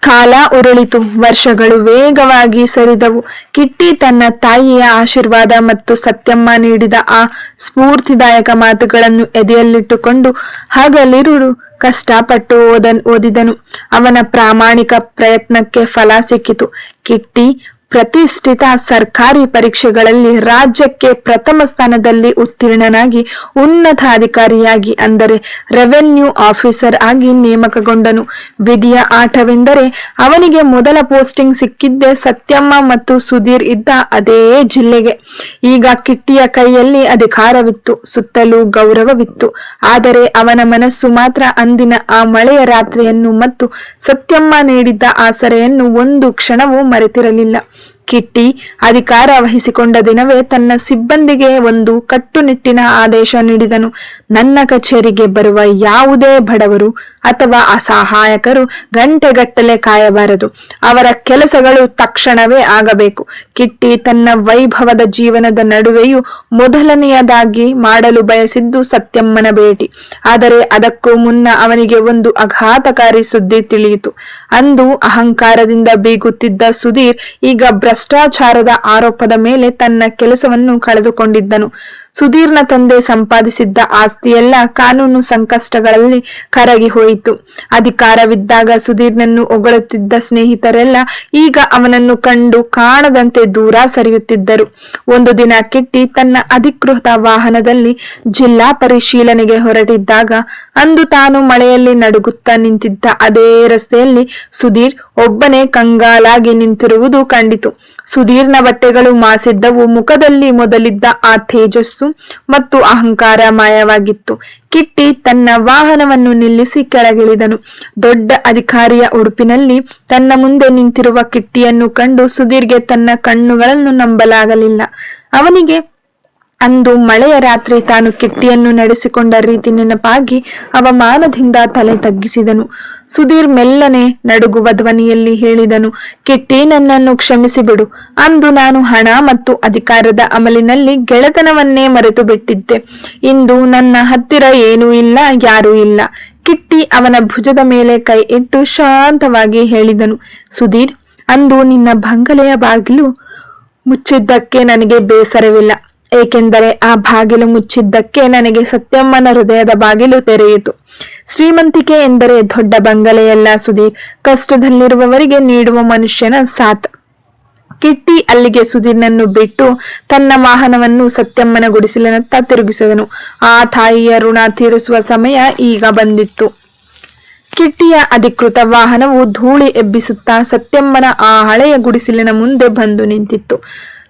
A: ಕಾಲ ಉರುಳಿತು. ವರ್ಷಗಳು ವೇಗವಾಗಿ ಸರಿದವು. ಕಿಟ್ಟಿ ತನ್ನ ತಾಯಿಯ ಆಶೀರ್ವಾದ ಮತ್ತು ಸತ್ಯಮ್ಮ ನೀಡಿದ ಆ ಸ್ಫೂರ್ತಿದಾಯಕ ಮಾತುಗಳನ್ನು ಎದೆಯಲ್ಲಿಟ್ಟುಕೊಂಡು ಹಗಲಿರುಳು ಕಷ್ಟಪಟ್ಟು ಓದ, ಓದಿದನು. ಅವನ ಪ್ರಾಮಾಣಿಕ ಪ್ರಯತ್ನಕ್ಕೆ ಫಲ ಸಿಕ್ಕಿತು. ಕಿಟ್ಟಿ ಪ್ರತಿಷ್ಠಿತ ಸರ್ಕಾರಿ ಪರೀಕ್ಷೆಗಳಲ್ಲಿ ರಾಜ್ಯಕ್ಕೆ ಪ್ರಥಮ ಸ್ಥಾನದಲ್ಲಿ ಉತ್ತೀರ್ಣನಾಗಿ ಉನ್ನತ ಅಧಿಕಾರಿಯಾಗಿ ಅಂದರೆ ರೆವೆನ್ಯೂ ಆಫೀಸರ್ ಆಗಿ ನೇಮಕಗೊಂಡನು. ವಿಧಿಯ ಆಟವೆಂದರೆ ಅವನಿಗೆ ಮೊದಲ ಪೋಸ್ಟಿಂಗ್ ಸಿಕ್ಕಿದ್ದೇ ಸತ್ಯಮ್ಮ ಮತ್ತು ಸುಧೀರ್ ಇದ್ದ ಅದೇ ಜಿಲ್ಲೆಗೆ. ಈಗ ಕಿಟ್ಟಿಯ ಕೈಯಲ್ಲಿ ಅಧಿಕಾರವಿತ್ತು, ಸುತ್ತಲೂ ಗೌರವವಿತ್ತು. ಆದರೆ ಅವನ ಮನಸ್ಸು ಮಾತ್ರ ಅಂದಿನ ಆ ಮಳೆಯ ರಾತ್ರಿಯನ್ನು ಮತ್ತು ಸತ್ಯಮ್ಮ ನೀಡಿದ್ದ ಆಸರೆಯನ್ನು ಒಂದು ಕ್ಷಣವೂ ಮರೆತಿರಲಿಲ್ಲ. ಕಿಟ್ಟಿ ಅಧಿಕಾರ ವಹಿಸಿಕೊಂಡ ದಿನವೇ ತನ್ನ ಸಿಬ್ಬಂದಿಗೆ ಒಂದು ಕಟ್ಟುನಿಟ್ಟಿನ ಆದೇಶ ನೀಡಿದನು. ನನ್ನ ಕಚೇರಿಗೆ ಬರುವ ಯಾವುದೇ ಬಡವರು ಅಥವಾ ಅಸಹಾಯಕರು ಗಂಟೆಗಟ್ಟಲೆ ಕಾಯಬಾರದು. ಅವರ ಕೆಲಸಗಳು ತಕ್ಷಣವೇ ಆಗಬೇಕು. ಕಿಟ್ಟಿ ತನ್ನ ವೈಭವದ ಜೀವನದ ನಡುವೆಯೂ ಮೊದಲನೆಯದಾಗಿ ಮಾಡಲು ಬಯಸಿದ್ದು ಸತ್ಯಮ್ಮನ ಭೇಟಿ. ಆದರೆ ಅದಕ್ಕೂ ಮುನ್ನ ಅವನಿಗೆ ಒಂದು ಅಘಾತಕಾರಿ ಸುದ್ದಿ ತಿಳಿಯಿತು. ಅಂದು ಅಹಂಕಾರದಿಂದ ಬೀಗುತ್ತಿದ್ದ ಸುಧೀರ್ ಈಗ ಭ್ರಷ್ಟಾಚಾರದ ಆರೋಪದ ಮೇಲೆ ತನ್ನ ಕೆಲಸವನ್ನು ಕಳೆದುಕೊಂಡಿದ್ದನು. ಸುಧೀರ್ನ ತಂದೆ ಸಂಪಾದಿಸಿದ್ದ ಆಸ್ತಿಯೆಲ್ಲ ಕಾನೂನು ಸಂಕಷ್ಟಗಳಲ್ಲಿ ಕರಗಿ ಹೋಯಿತು. ಅಧಿಕಾರವಿದ್ದಾಗ ಸುಧೀರ್ನನ್ನು ಹೊಗಳುತ್ತಿದ್ದ ಸ್ನೇಹಿತರೆಲ್ಲ ಈಗ ಅವನನ್ನು ಕಂಡು ಕಾಣದಂತೆ ದೂರ ಸರಿಯುತ್ತಿದ್ದರು. ಒಂದು ದಿನ ಕಿಟ್ಟಿ ತನ್ನ ಅಧಿಕೃತ ವಾಹನದಲ್ಲಿ ಜಿಲ್ಲಾ ಪರಿಶೀಲನೆಗೆ ಹೊರಟಿದ್ದಾಗ ಅಂದು ತಾನು ಮಳೆಯಲ್ಲಿ ನಡುಗುತ್ತಾ ನಿಂತಿದ್ದ ಅದೇ ರಸ್ತೆಯಲ್ಲಿ ಸುಧೀರ್ ಒಬ್ಬನೇ ಕಂಗಾಲಾಗಿ ನಿಂತಿರುವುದು ಕಂಡಿತು. ಸುಧೀರ್ನ ಬಟ್ಟೆಗಳು ಮಾಸಿದ್ದವು. ಮುಖದಲ್ಲಿ ಮೊದಲಿದ್ದ ಆ ತೇಜಸ್ಸು ಮತ್ತು ಅಹಂಕಾರ ಮಾಯವಾಗಿತ್ತು. ಕಿಟ್ಟಿ ತನ್ನ ವಾಹನವನ್ನು ನಿಲ್ಲಿಸಿ ಕೆಳಗಿಳಿದನು. ದೊಡ್ಡ ಅಧಿಕಾರಿಯ ಉಡುಪಿನಲ್ಲಿ ತನ್ನ ಮುಂದೆ ನಿಂತಿರುವ ಕಿಟ್ಟಿಯನ್ನು ಕಂಡು ಸುಧೀರ್ಗೆ ತನ್ನ ಕಣ್ಣುಗಳನ್ನು ನಂಬಲಾಗಲಿಲ್ಲ. ಅವನಿಗೆ ಅಂದು ಮಳೆಯ ರಾತ್ರಿ ತಾನು ಕಿಟ್ಟಿಯನ್ನು ನಡೆಸಿಕೊಂಡ ರೀತಿ ನೆನಪಾಗಿ ಅವಮಾನದಿಂದ ತಲೆ ತಗ್ಗಿಸಿದನು. ಸುಧೀರ್ ಮೆಲ್ಲನೆ ನಡುಗುವ ಧ್ವನಿಯಲ್ಲಿ ಹೇಳಿದನು, ಕಿಟ್ಟಿ ನನ್ನನ್ನು ಕ್ಷಮಿಸಿಬಿಡು. ಅಂದು ನಾನು ಹಣ ಮತ್ತು ಅಧಿಕಾರದ ಅಮಲಿನಲ್ಲಿ ಗೆಳೆತನವನ್ನೇ ಮರೆತು ಬಿಟ್ಟಿದ್ದೆ. ಇಂದು ನನ್ನ ಹತ್ತಿರ ಏನೂ ಇಲ್ಲ, ಯಾರೂ ಇಲ್ಲ. ಕಿಟ್ಟಿ ಅವನ ಭುಜದ ಮೇಲೆ ಕೈ ಇಟ್ಟು ಶಾಂತವಾಗಿ ಹೇಳಿದನು, ಸುಧೀರ್, ಅಂದು ನಿನ್ನ ಬಂಗಲೆಯ ಬಾಗಿಲು ಮುಚ್ಚಿದ್ದಕ್ಕೆ ನನಗೆ ಬೇಸರವಿಲ್ಲ. ಏಕೆಂದರೆ ಆ ಬಾಗಿಲು ಮುಚ್ಚಿದ್ದಕ್ಕೆ ನನಗೆ ಸತ್ಯಮ್ಮನ ಹೃದಯದ ಬಾಗಿಲು ತೆರೆಯಿತು. ಶ್ರೀಮಂತಿಕೆ ಎಂದರೆ ದೊಡ್ಡ ಬಂಗಲೆಯಲ್ಲ ಸುಧೀರ್. ಕಷ್ಟದಲ್ಲಿರುವವರಿಗೆ ನೀಡುವ ಮನುಷ್ಯನ ಸಾಥ್. ಕಿಟ್ಟಿ ಅಲ್ಲಿಗೆ ಸುಧೀರ್ನನ್ನು ಬಿಟ್ಟು ತನ್ನ ವಾಹನವನ್ನು ಸತ್ಯಮ್ಮನ ಗುಡಿಸಲಿನತ್ತ ತಿರುಗಿಸಿದನು. ಆ ತಾಯಿಯ ಋಣ ತೀರಿಸುವ ಸಮಯ ಈಗ ಬಂದಿತ್ತು. ಕಿಟ್ಟಿಯ ಅಧಿಕೃತ ವಾಹನವು ಧೂಳಿ ಎಬ್ಬಿಸುತ್ತಾ ಸತ್ಯಮ್ಮನ ಆ ಹಳೆಯ ಗುಡಿಸಿಲಿನ ಮುಂದೆ ಬಂದು ನಿಂತಿತ್ತು.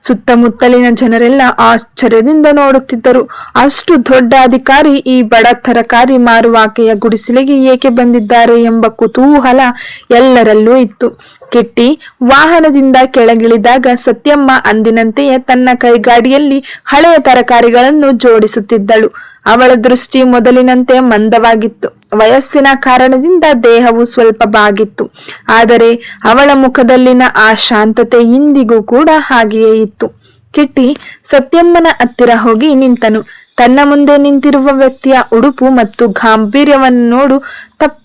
A: ಸುತ್ತಮುತ್ತಲಿನ ಜನರೆಲ್ಲ ಆಶ್ಚರ್ಯದಿಂದ ನೋಡುತ್ತಿದ್ದರು. ಅಷ್ಟು ದೊಡ್ಡ ಅಧಿಕಾರಿ ಈ ಬಡ ತರಕಾರಿ ಮಾರುವಾಕೆಯ ಗುಡಿಸಲಿಗೆ ಏಕೆ ಬಂದಿದ್ದಾರೆ ಎಂಬ ಕುತೂಹಲ ಎಲ್ಲರಲ್ಲೂ ಇತ್ತು. ಕಿಟ್ಟಿ ವಾಹನದಿಂದ ಕೆಳಗಿಳಿದಾಗ ಸತ್ಯಮ್ಮ ಅಂದಿನಂತೆಯೇ ತನ್ನ ಕೈಗಾಡಿಯಲ್ಲಿ ಹಳೆಯ ತರಕಾರಿಗಳನ್ನು ಜೋಡಿಸುತ್ತಿದ್ದಳು. ಅವಳ ದೃಷ್ಟಿ ಮೊದಲಿನಂತೆ ಮಂದವಾಗಿತ್ತು. ವಯಸ್ಸಿನ ಕಾರಣದಿಂದ ದೇಹವು ಸ್ವಲ್ಪ ಬಾಗಿತ್ತು. ಆದರೆ ಅವಳ ಮುಖದಲ್ಲಿನ ಆ ಶಾಂತತೆ ಇಂದಿಗೂ ಕೂಡ ಹಾಗೆಯೇ ಇತ್ತು. ಕಿಟ್ಟಿ ಸತ್ಯಮ್ಮನ ಹತ್ತಿರ ಹೋಗಿ ನಿಂತನು. ತನ್ನ ಮುಂದೆ ನಿಂತಿರುವ ವ್ಯಕ್ತಿಯ ಉಡುಪು ಮತ್ತು ಗಾಂಭೀರ್ಯವನ್ನು ನೋಡು ತಪ್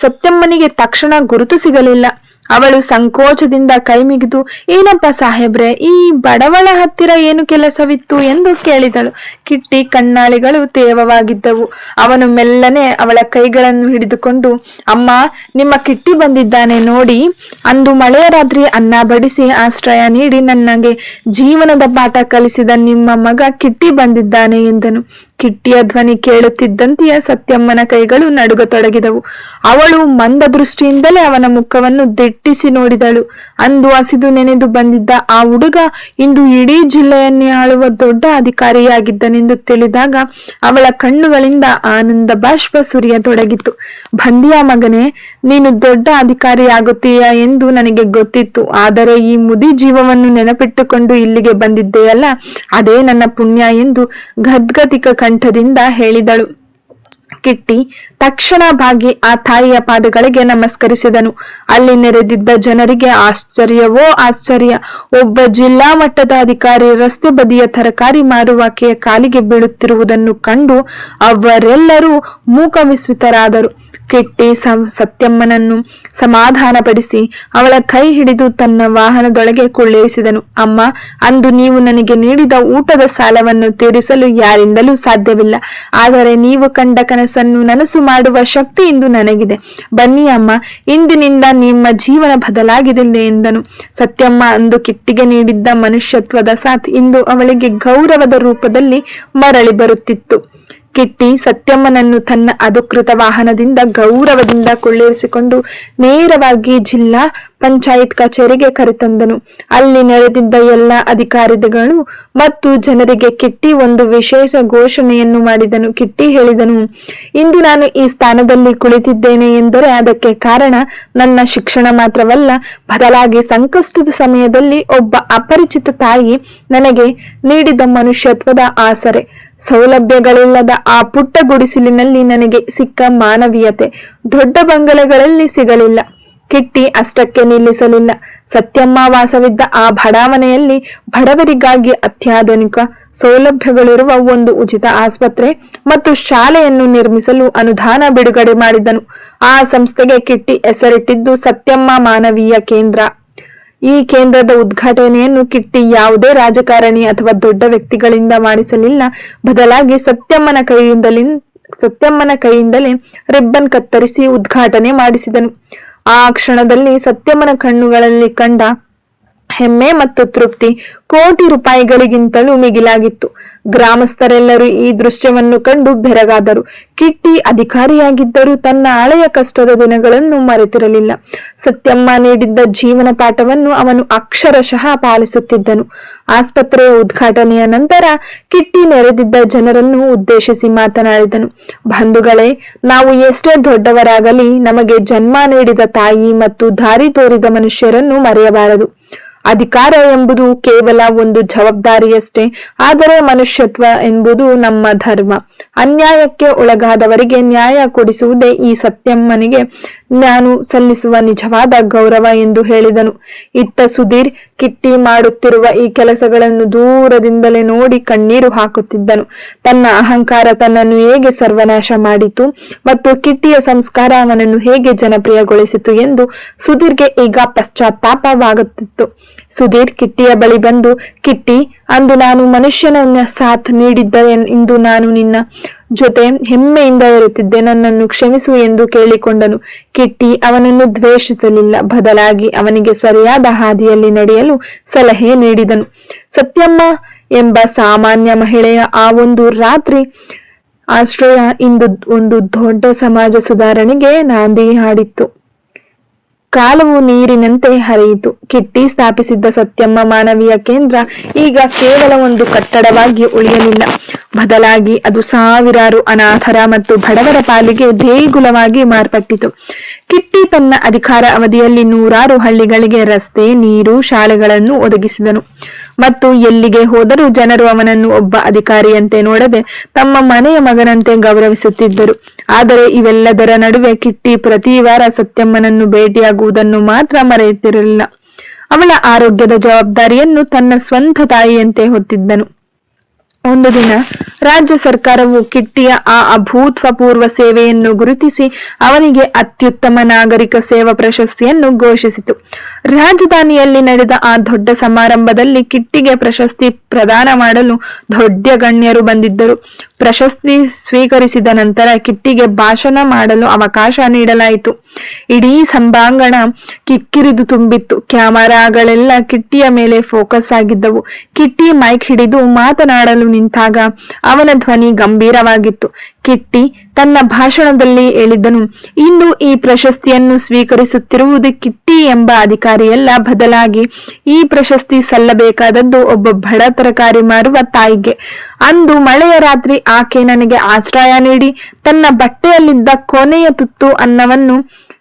A: ಸತ್ಯಮ್ಮನಿಗೆ ತಕ್ಷಣ ಗುರುತು ಸಿಗಲಿಲ್ಲ. ಅವಳು ಸಂಕೋಚದಿಂದ ಕೈಮಿಗಿದು, ಏನಪ್ಪ ಸಾಹೇಬ್ರೆ, ಈ ಬಡವಳ ಹತ್ತಿರ ಏನು ಕೆಲಸವಿತ್ತು? ಎಂದು ಕೇಳಿದಳು. ಕಿಟ್ಟಿ ಕಣ್ಣಾಳಿಗಳು ತೇವವಾಗಿದ್ದವು. ಅವನು ಮೆಲ್ಲನೆ ಅವಳ ಕೈಗಳನ್ನು ಹಿಡಿದುಕೊಂಡು, ಅಮ್ಮ, ನಿಮ್ಮ ಕಿಟ್ಟಿ ಬಂದಿದ್ದಾನೆ ನೋಡಿ, ಅಂದು ಮಳೆಯ ರಾತ್ರಿ ಅನ್ನ ಬಡಿಸಿ ಆಶ್ರಯ ನೀಡಿ ನನಗೆ ಜೀವನದ ಪಾಠ ಕಲಿಸಿದ ನಿಮ್ಮ ಮಗ ಕಿಟ್ಟಿ ಬಂದಿದ್ದಾನೆ ಎಂದನು. ಕಿಟ್ಟಿಯ ಧ್ವನಿ ಕೇಳುತ್ತಿದ್ದಂತೆಯೇ ಸತ್ಯಮ್ಮನ ಕೈಗಳು ನಡುಗತೊಡಗಿದವು. ಅವಳು ಮಂದ ದೃಷ್ಟಿಯಿಂದಲೇ ಅವನ ಮುಖವನ್ನು ದಿಟ್ಟಿಸಿ ನೋಡಿದಳು. ಅಂದು ಹಸಿದು ನೆನೆದು ಬಂದಿದ್ದ ಆ ಹುಡುಗ ಇಂದು ಇಡೀ ಜಿಲ್ಲೆಯನ್ನೇ ಆಳುವ ದೊಡ್ಡ ಅಧಿಕಾರಿಯಾಗಿದ್ದನೆಂದು ತಿಳಿದಾಗ ಅವಳ ಕಣ್ಣುಗಳಿಂದ ಆನಂದ ಬಾಷ್ಪ ಸುರಿಯತೊಡಗಿತು. ಬಂದಿಯ ಮಗನೇ, ನೀನು ದೊಡ್ಡ ಅಧಿಕಾರಿಯಾಗುತ್ತೀಯ ಎಂದು ನನಗೆ ಗೊತ್ತಿತ್ತು. ಆದರೆ ಈ ಮುದಿ ಜೀವವನ್ನು ನೆನಪಿಟ್ಟುಕೊಂಡು ಇಲ್ಲಿಗೆ ಬಂದಿದ್ದೆಯಲ್ಲ, ಅದೇ ನನ್ನ ಪುಣ್ಯ ಎಂದು ಗದ್ಗತಿಕ ಕಂಠದಿಂದ ಹೇಳಿದಳು. ಕಿಟ್ಟಿ ತಕ್ಷಣ ಬಾಗಿ ಆ ತಾಯಿಯ ಪಾದಗಳಿಗೆ ನಮಸ್ಕರಿಸಿದನು. ಅಲ್ಲಿ ನೆರೆದಿದ್ದ ಜನರಿಗೆ ಆಶ್ಚರ್ಯವೋ ಆಶ್ಚರ್ಯ. ಒಬ್ಬ ಜಿಲ್ಲಾ ಮಟ್ಟದ ಅಧಿಕಾರಿ ರಸ್ತೆ ಬದಿಯ ತರಕಾರಿ ಮಾರುವಾಕೆಯ ಕಾಲಿಗೆ ಬೀಳುತ್ತಿರುವುದನ್ನು ಕಂಡು ಅವರೆಲ್ಲರೂ ಮೂಕ ವಿಸ್ಮಿತರಾದರು. ಕಿಟ್ಟಿ ಸತ್ಯಮ್ಮನನ್ನು ಸಮಾಧಾನಪಡಿಸಿ ಅವಳ ಕೈ ಹಿಡಿದು ತನ್ನ ವಾಹನದೊಳಗೆ ಕುಳ್ಳಿರಿಸಿದನು. ಅಮ್ಮ, ಅಂದು ನೀವು ನನಗೆ ನೀಡಿದ ಊಟದ ಸಾಲವನ್ನು ತೀರಿಸಲು ಯಾರಿಂದಲೂ ಸಾಧ್ಯವಿಲ್ಲ. ಆದರೆ ನೀವು ಕಂಡ ಕನಸನ್ನು ನನಸು ಮಾಡುವ ಶಕ್ತಿ ಇಂದು ನನಗಿದೆ. ಬನ್ನಿ ಅಮ್ಮ, ಇಂದಿನಿಂದ ನಿಮ್ಮ ಜೀವನ ಬದಲಾಗಿದೆ ಎಂದನು. ಸತ್ಯಮ್ಮ ಅಂದು ಕಿಟ್ಟಿಗೆ ನೀಡಿದ್ದ ಮನುಷ್ಯತ್ವದ ಸಾಥ್ ಇಂದು ಅವಳಿಗೆ ಗೌರವದ ರೂಪದಲ್ಲಿ ಮರಳಿ ಬರುತ್ತಿತ್ತು. ಕಿಟ್ಟಿ ಸತ್ಯಮ್ಮನನ್ನು ತನ್ನ ಅಧಿಕೃತ ವಾಹನದಿಂದ ಗೌರವದಿಂದ ಕೊಳ್ಳೇರಿಸಿಕೊಂಡು ನೇರವಾಗಿ ಜಿಲ್ಲಾ ಪಂಚಾಯತ್ ಕಚೇರಿಗೆ ಕರೆತಂದನು. ಅಲ್ಲಿ ನೆರೆದಿದ್ದ ಎಲ್ಲ ಅಧಿಕಾರಿಗಳು ಮತ್ತು ಜನರಿಗೆ ಕಿಟ್ಟಿ ಒಂದು ವಿಶೇಷ ಘೋಷಣೆಯನ್ನು ಮಾಡಿದನು. ಕಿಟ್ಟಿ ಹೇಳಿದನು, ಇಂದು ನಾನು ಈ ಸ್ಥಾನದಲ್ಲಿ ಕುಳಿತಿದ್ದೇನೆ ಎಂದರೆ ಅದಕ್ಕೆ ಕಾರಣ ನನ್ನ ಶಿಕ್ಷಣ ಮಾತ್ರವಲ್ಲ. ಬದಲಾಗಿ ಸಂಕಷ್ಟದ ಸಮಯದಲ್ಲಿ ಒಬ್ಬ ಅಪರಿಚಿತ ತಾಯಿ ನನಗೆ ನೀಡಿದ ಮನುಷ್ಯತ್ವದ ಆಸರೆ. ಸೌಲಭ್ಯಗಳಿಲ್ಲದ ಆ ಪುಟ್ಟ ಗುಡಿಸಿಲಿನಲ್ಲಿ ನನಗೆ ಸಿಕ್ಕ ಮಾನವೀಯತೆ. ದೊಡ್ಡ ಬಂಗಲೆಗಳಲ್ಲಿ ಸಿಗಲಿಲ್ಲ. ಕಿಟ್ಟಿ ಅಷ್ಟಕ್ಕೆ ನಿಲ್ಲಿಸಲಿಲ್ಲ. ಸತ್ಯಮ್ಮ ವಾಸವಿದ್ದ ಆ ಬಡಾವಣೆಯಲ್ಲಿ ಬಡವರಿಗಾಗಿ ಅತ್ಯಾಧುನಿಕ ಸೌಲಭ್ಯಗಳಿರುವ ಒಂದು ಉಚಿತ ಆಸ್ಪತ್ರೆ ಮತ್ತು ಶಾಲೆಯನ್ನು ನಿರ್ಮಿಸಲು ಅನುದಾನ ಬಿಡುಗಡೆ ಮಾಡಿದನು. ಆ ಸಂಸ್ಥೆಗೆ ಕಿಟ್ಟಿ ಹೆಸರಿಟ್ಟಿದ್ದು ಸತ್ಯಮ್ಮ ಮಾನವೀಯ ಕೇಂದ್ರ. ಈ ಕೇಂದ್ರದ ಉದ್ಘಾಟನೆಯನ್ನು ಕಿಟ್ಟಿ ಯಾವುದೇ ರಾಜಕಾರಣಿ ಅಥವಾ ದೊಡ್ಡ ವ್ಯಕ್ತಿಗಳಿಂದ ಮಾಡಿಸಲಿಲ್ಲ. ಬದಲಾಗಿ ಸತ್ಯಮ್ಮನ ಕೈಯಿಂದಲೇ ಸತ್ಯಮ್ಮನ ಕೈಯಿಂದಲೇ ರಿಬ್ಬನ್ ಕತ್ತರಿಸಿ ಉದ್ಘಾಟನೆ ಮಾಡಿಸಿದನು. ಆ ಕ್ಷಣದಲ್ಲಿ ಸತ್ಯಮ್ಮನ ಕಣ್ಣುಗಳಲ್ಲಿ ಕಂಡ ಹೆಮ್ಮೆ ಮತ್ತು ತೃಪ್ತಿ ಕೋಟಿ ರೂಪಾಯಿಗಳಿಗಿಂತಲೂ ಮಿಗಿಲಾಗಿತ್ತು. ಗ್ರಾಮಸ್ಥರೆಲ್ಲರೂ ಈ ದೃಶ್ಯವನ್ನು ಕಂಡು ಬೆರಗಾದರು. ಕಿಟ್ಟಿ ಅಧಿಕಾರಿಯಾಗಿದ್ದರೂ ತನ್ನ ಹಳೆಯ ಕಷ್ಟದ ದಿನಗಳನ್ನು ಮರೆತಿರಲಿಲ್ಲ. ಸತ್ಯಮ್ಮ ನೀಡಿದ್ದ ಜೀವನ ಪಾಠವನ್ನು ಅವನು ಅಕ್ಷರಶಃ ಪಾಲಿಸುತ್ತಿದ್ದನು. ಆಸ್ಪತ್ರೆಯ ಉದ್ಘಾಟನೆಯ ನಂತರ ಕಿಟ್ಟಿ ನೆರೆದಿದ್ದ ಜನರನ್ನು ಉದ್ದೇಶಿಸಿ ಮಾತನಾಡಿದನು. ಬಂಧುಗಳೇ, ನಾವು ಎಷ್ಟೇ ದೊಡ್ಡವರಾಗಲಿ, ನಮಗೆ ಜನ್ಮ ನೀಡಿದ ತಾಯಿ ಮತ್ತು ದಾರಿ ತೋರಿದ ಮನುಷ್ಯರನ್ನು ಮರೆಯಬಾರದು. ಅಧಿಕಾರ ಎಂಬುದು ಕೇವಲ ಒಂದು ಜವಾಬ್ದಾರಿಯಷ್ಟೇ ಆದರೆ ಮನುಷ್ಯತ್ವ ಎಂಬುದು ನಮ್ಮ ಧರ್ಮ. ಅನ್ಯಾಯಕ್ಕೆ ಒಳಗಾದವರಿಗೆ ನ್ಯಾಯ ಕೊಡಿಸುವುದೇ ಈ ಸತ್ಯಮ್ಮನಿಗೆ ನಾನು ಸಲ್ಲಿಸುವ ನಿಜವಾದ ಗೌರವ ಎಂದು ಹೇಳಿದನು. ಇತ್ತ ಸುಧೀರ್ ಕಿಟ್ಟಿ ಮಾಡುತ್ತಿರುವ ಈ ಕೆಲಸಗಳನ್ನು ದೂರದಿಂದಲೇ ನೋಡಿ ಕಣ್ಣೀರು ಹಾಕುತ್ತಿದ್ದನು. ತನ್ನ ಅಹಂಕಾರ ತನ್ನನ್ನು ಹೇಗೆ ಸರ್ವನಾಶ ಮಾಡಿತು ಮತ್ತು ಕಿಟ್ಟಿಯ ಸಂಸ್ಕಾರ ಅವನನ್ನು ಹೇಗೆ ಜನಪ್ರಿಯಗೊಳಿಸಿತು ಎಂದು ಸುಧೀರ್ಗೆ ಈಗ ಪಶ್ಚಾತ್ತಾಪವಾಗುತ್ತಿತ್ತು. ಸುಧೀರ್ ಕಿಟ್ಟಿಯ ಬಳಿ ಬಂದು, ಕಿಟ್ಟಿ, ಅಂದು ನಾನು ಮನುಷ್ಯನನ್ನ ಸಾಥ್ ನೀಡಿದ್ದ ಇಂದು ನಾನು ನಿನ್ನ ಜೊತೆ ಹೆಮ್ಮೆಯಿಂದ ಇರುತ್ತಿದ್ದೆ. ನನ್ನನ್ನು ಕ್ಷಮಿಸು ಎಂದು ಕೇಳಿಕೊಂಡನು. ಕಿಟ್ಟಿ ಅವನನ್ನು ದ್ವೇಷಿಸಲಿಲ್ಲ. ಬದಲಾಗಿ ಅವನಿಗೆ ಸರಿಯಾದ ಹಾದಿಯಲ್ಲಿ ನಡೆಯಲು ಸಲಹೆ ನೀಡಿದನು. ಸತ್ಯಮ್ಮ ಎಂಬ ಸಾಮಾನ್ಯ ಮಹಿಳೆಯ ಆ ಒಂದು ರಾತ್ರಿ ಆಶ್ರಯ ಇಂದು ಒಂದು ದೊಡ್ಡ ಸಮಾಜ ಸುಧಾರಣೆಗೆ ನಾಂದಿ ಹಾಡಿತ್ತು. ಕಾಲವು ನೀರಿನಂತೆ ಹರಿಯಿತು. ಕಿಟ್ಟಿ ಸ್ಥಾಪಿಸಿದ್ದ ಸತ್ಯಮ್ಮ ಮಾನವೀಯ ಕೇಂದ್ರ ಈಗ ಕೇವಲ ಒಂದು ಕಟ್ಟಡವಾಗಿ ಉಳಿಯಲಿಲ್ಲ. ಬದಲಾಗಿ ಅದು ಸಾವಿರಾರು ಅನಾಥರ ಮತ್ತು ಬಡವರ ಪಾಲಿಗೆ ದೇಗುಲವಾಗಿ ಮಾರ್ಪಟ್ಟಿತು. ಕಿಟ್ಟಿ ತನ್ನ ಅಧಿಕಾರ ಅವಧಿಯಲ್ಲಿ ನೂರಾರು ಹಳ್ಳಿಗಳಿಗೆ ರಸ್ತೆ, ನೀರು, ಶಾಲೆಗಳನ್ನು ಒದಗಿಸಿದನು. ಮತ್ತು ಎಲ್ಲಿಗೆ ಹೋದರೂ ಜನರು ಅವನನ್ನು ಒಬ್ಬ ಅಧಿಕಾರಿಯಂತೆ ನೋಡದೆ ತಮ್ಮ ಮನೆಯ ಮಗನಂತೆ ಗೌರವಿಸುತ್ತಿದ್ದರು. ಆದರೆ ಇವೆಲ್ಲದರ ನಡುವೆ ಕಿಟ್ಟಿ ಪ್ರತಿ ವಾರ ಸತ್ಯಮ್ಮನನ್ನು ಭೇಟಿಯಾಗುವುದನ್ನು ಮಾತ್ರ ಮರೆಯುತ್ತಿರಲಿಲ್ಲ. ಅವಳ ಆರೋಗ್ಯದ ಜವಾಬ್ದಾರಿಯನ್ನು ತನ್ನ ಸ್ವಂತ ತಾಯಿಯಂತೆ ಹೊತ್ತಿದ್ದನು. ಒಂದು ದಿನ ರಾಜ್ಯ ಸರ್ಕಾರವು ಕಿಟ್ಟಿಯ ಆ ಅಭೂತ್ವಪೂರ್ವ ಸೇವೆಯನ್ನು ಗುರುತಿಸಿ ಅವನಿಗೆ ಅತ್ಯುತ್ತಮ ನಾಗರಿಕ ಸೇವಾ ಪ್ರಶಸ್ತಿಯನ್ನು ಘೋಷಿಸಿತು. ರಾಜಧಾನಿಯಲ್ಲಿ ನಡೆದ ಆ ದೊಡ್ಡ ಸಮಾರಂಭದಲ್ಲಿ ಕಿಟ್ಟಿಗೆ ಪ್ರಶಸ್ತಿ ಪ್ರದಾನ ಮಾಡಲು ದೊಡ್ಡ ಗಣ್ಯರು ಬಂದಿದ್ದರು. ಪ್ರಶಸ್ತಿ ಸ್ವೀಕರಿಸಿದ ನಂತರ ಕಿಟ್ಟಿಗೆ ಭಾಷಣ ಮಾಡಲು ಅವಕಾಶ ನೀಡಲಾಯಿತು. ಇಡೀ ಸಂಭಾಂಗಣ ಕಿಕ್ಕಿರಿದು ತುಂಬಿತ್ತು. ಕ್ಯಾಮರಾಗಳೆಲ್ಲ ಕಿಟ್ಟಿಯ ಮೇಲೆ ಫೋಕಸ್ ಆಗಿದ್ದವು. ಕಿಟ್ಟಿ ಮೈಕ್ ಹಿಡಿದು ಮಾತನಾಡಲು ನಿಂತಾಗ ಅವನ ಧ್ವನಿ ಗಂಭೀರವಾಗಿತ್ತು. ಕಿಟ್ಟಿ ತನ್ನ ಭಾಷಣದಲ್ಲಿ ಹೇಳಿದ್ದನು, ಇಂದು ಈ ಪ್ರಶಸ್ತಿಯನ್ನು ಸ್ವೀಕರಿಸುತ್ತಿರುವುದು ಕಿಟ್ಟಿ ಎಂಬ ಅಧಿಕಾರಿಯಲ್ಲ ಬದಲಾಗಿ ಈ ಪ್ರಶಸ್ತಿ ಸಲ್ಲಬೇಕಾದದ್ದು ಒಬ್ಬ ಬಡ ತರಕಾರಿ ಮಾರುವ ತಾಯಿಗೆ. ಅಂದು ಮಳೆಯ ರಾತ್ರಿ ಆಕೆ ನನಗೆ ಆಶ್ರಯ ನೀಡಿ, ತನ್ನ ಬಟ್ಟೆಯಲ್ಲಿದ್ದ ಕೊನೆಯ ತುತ್ತು ಅನ್ನವನ್ನು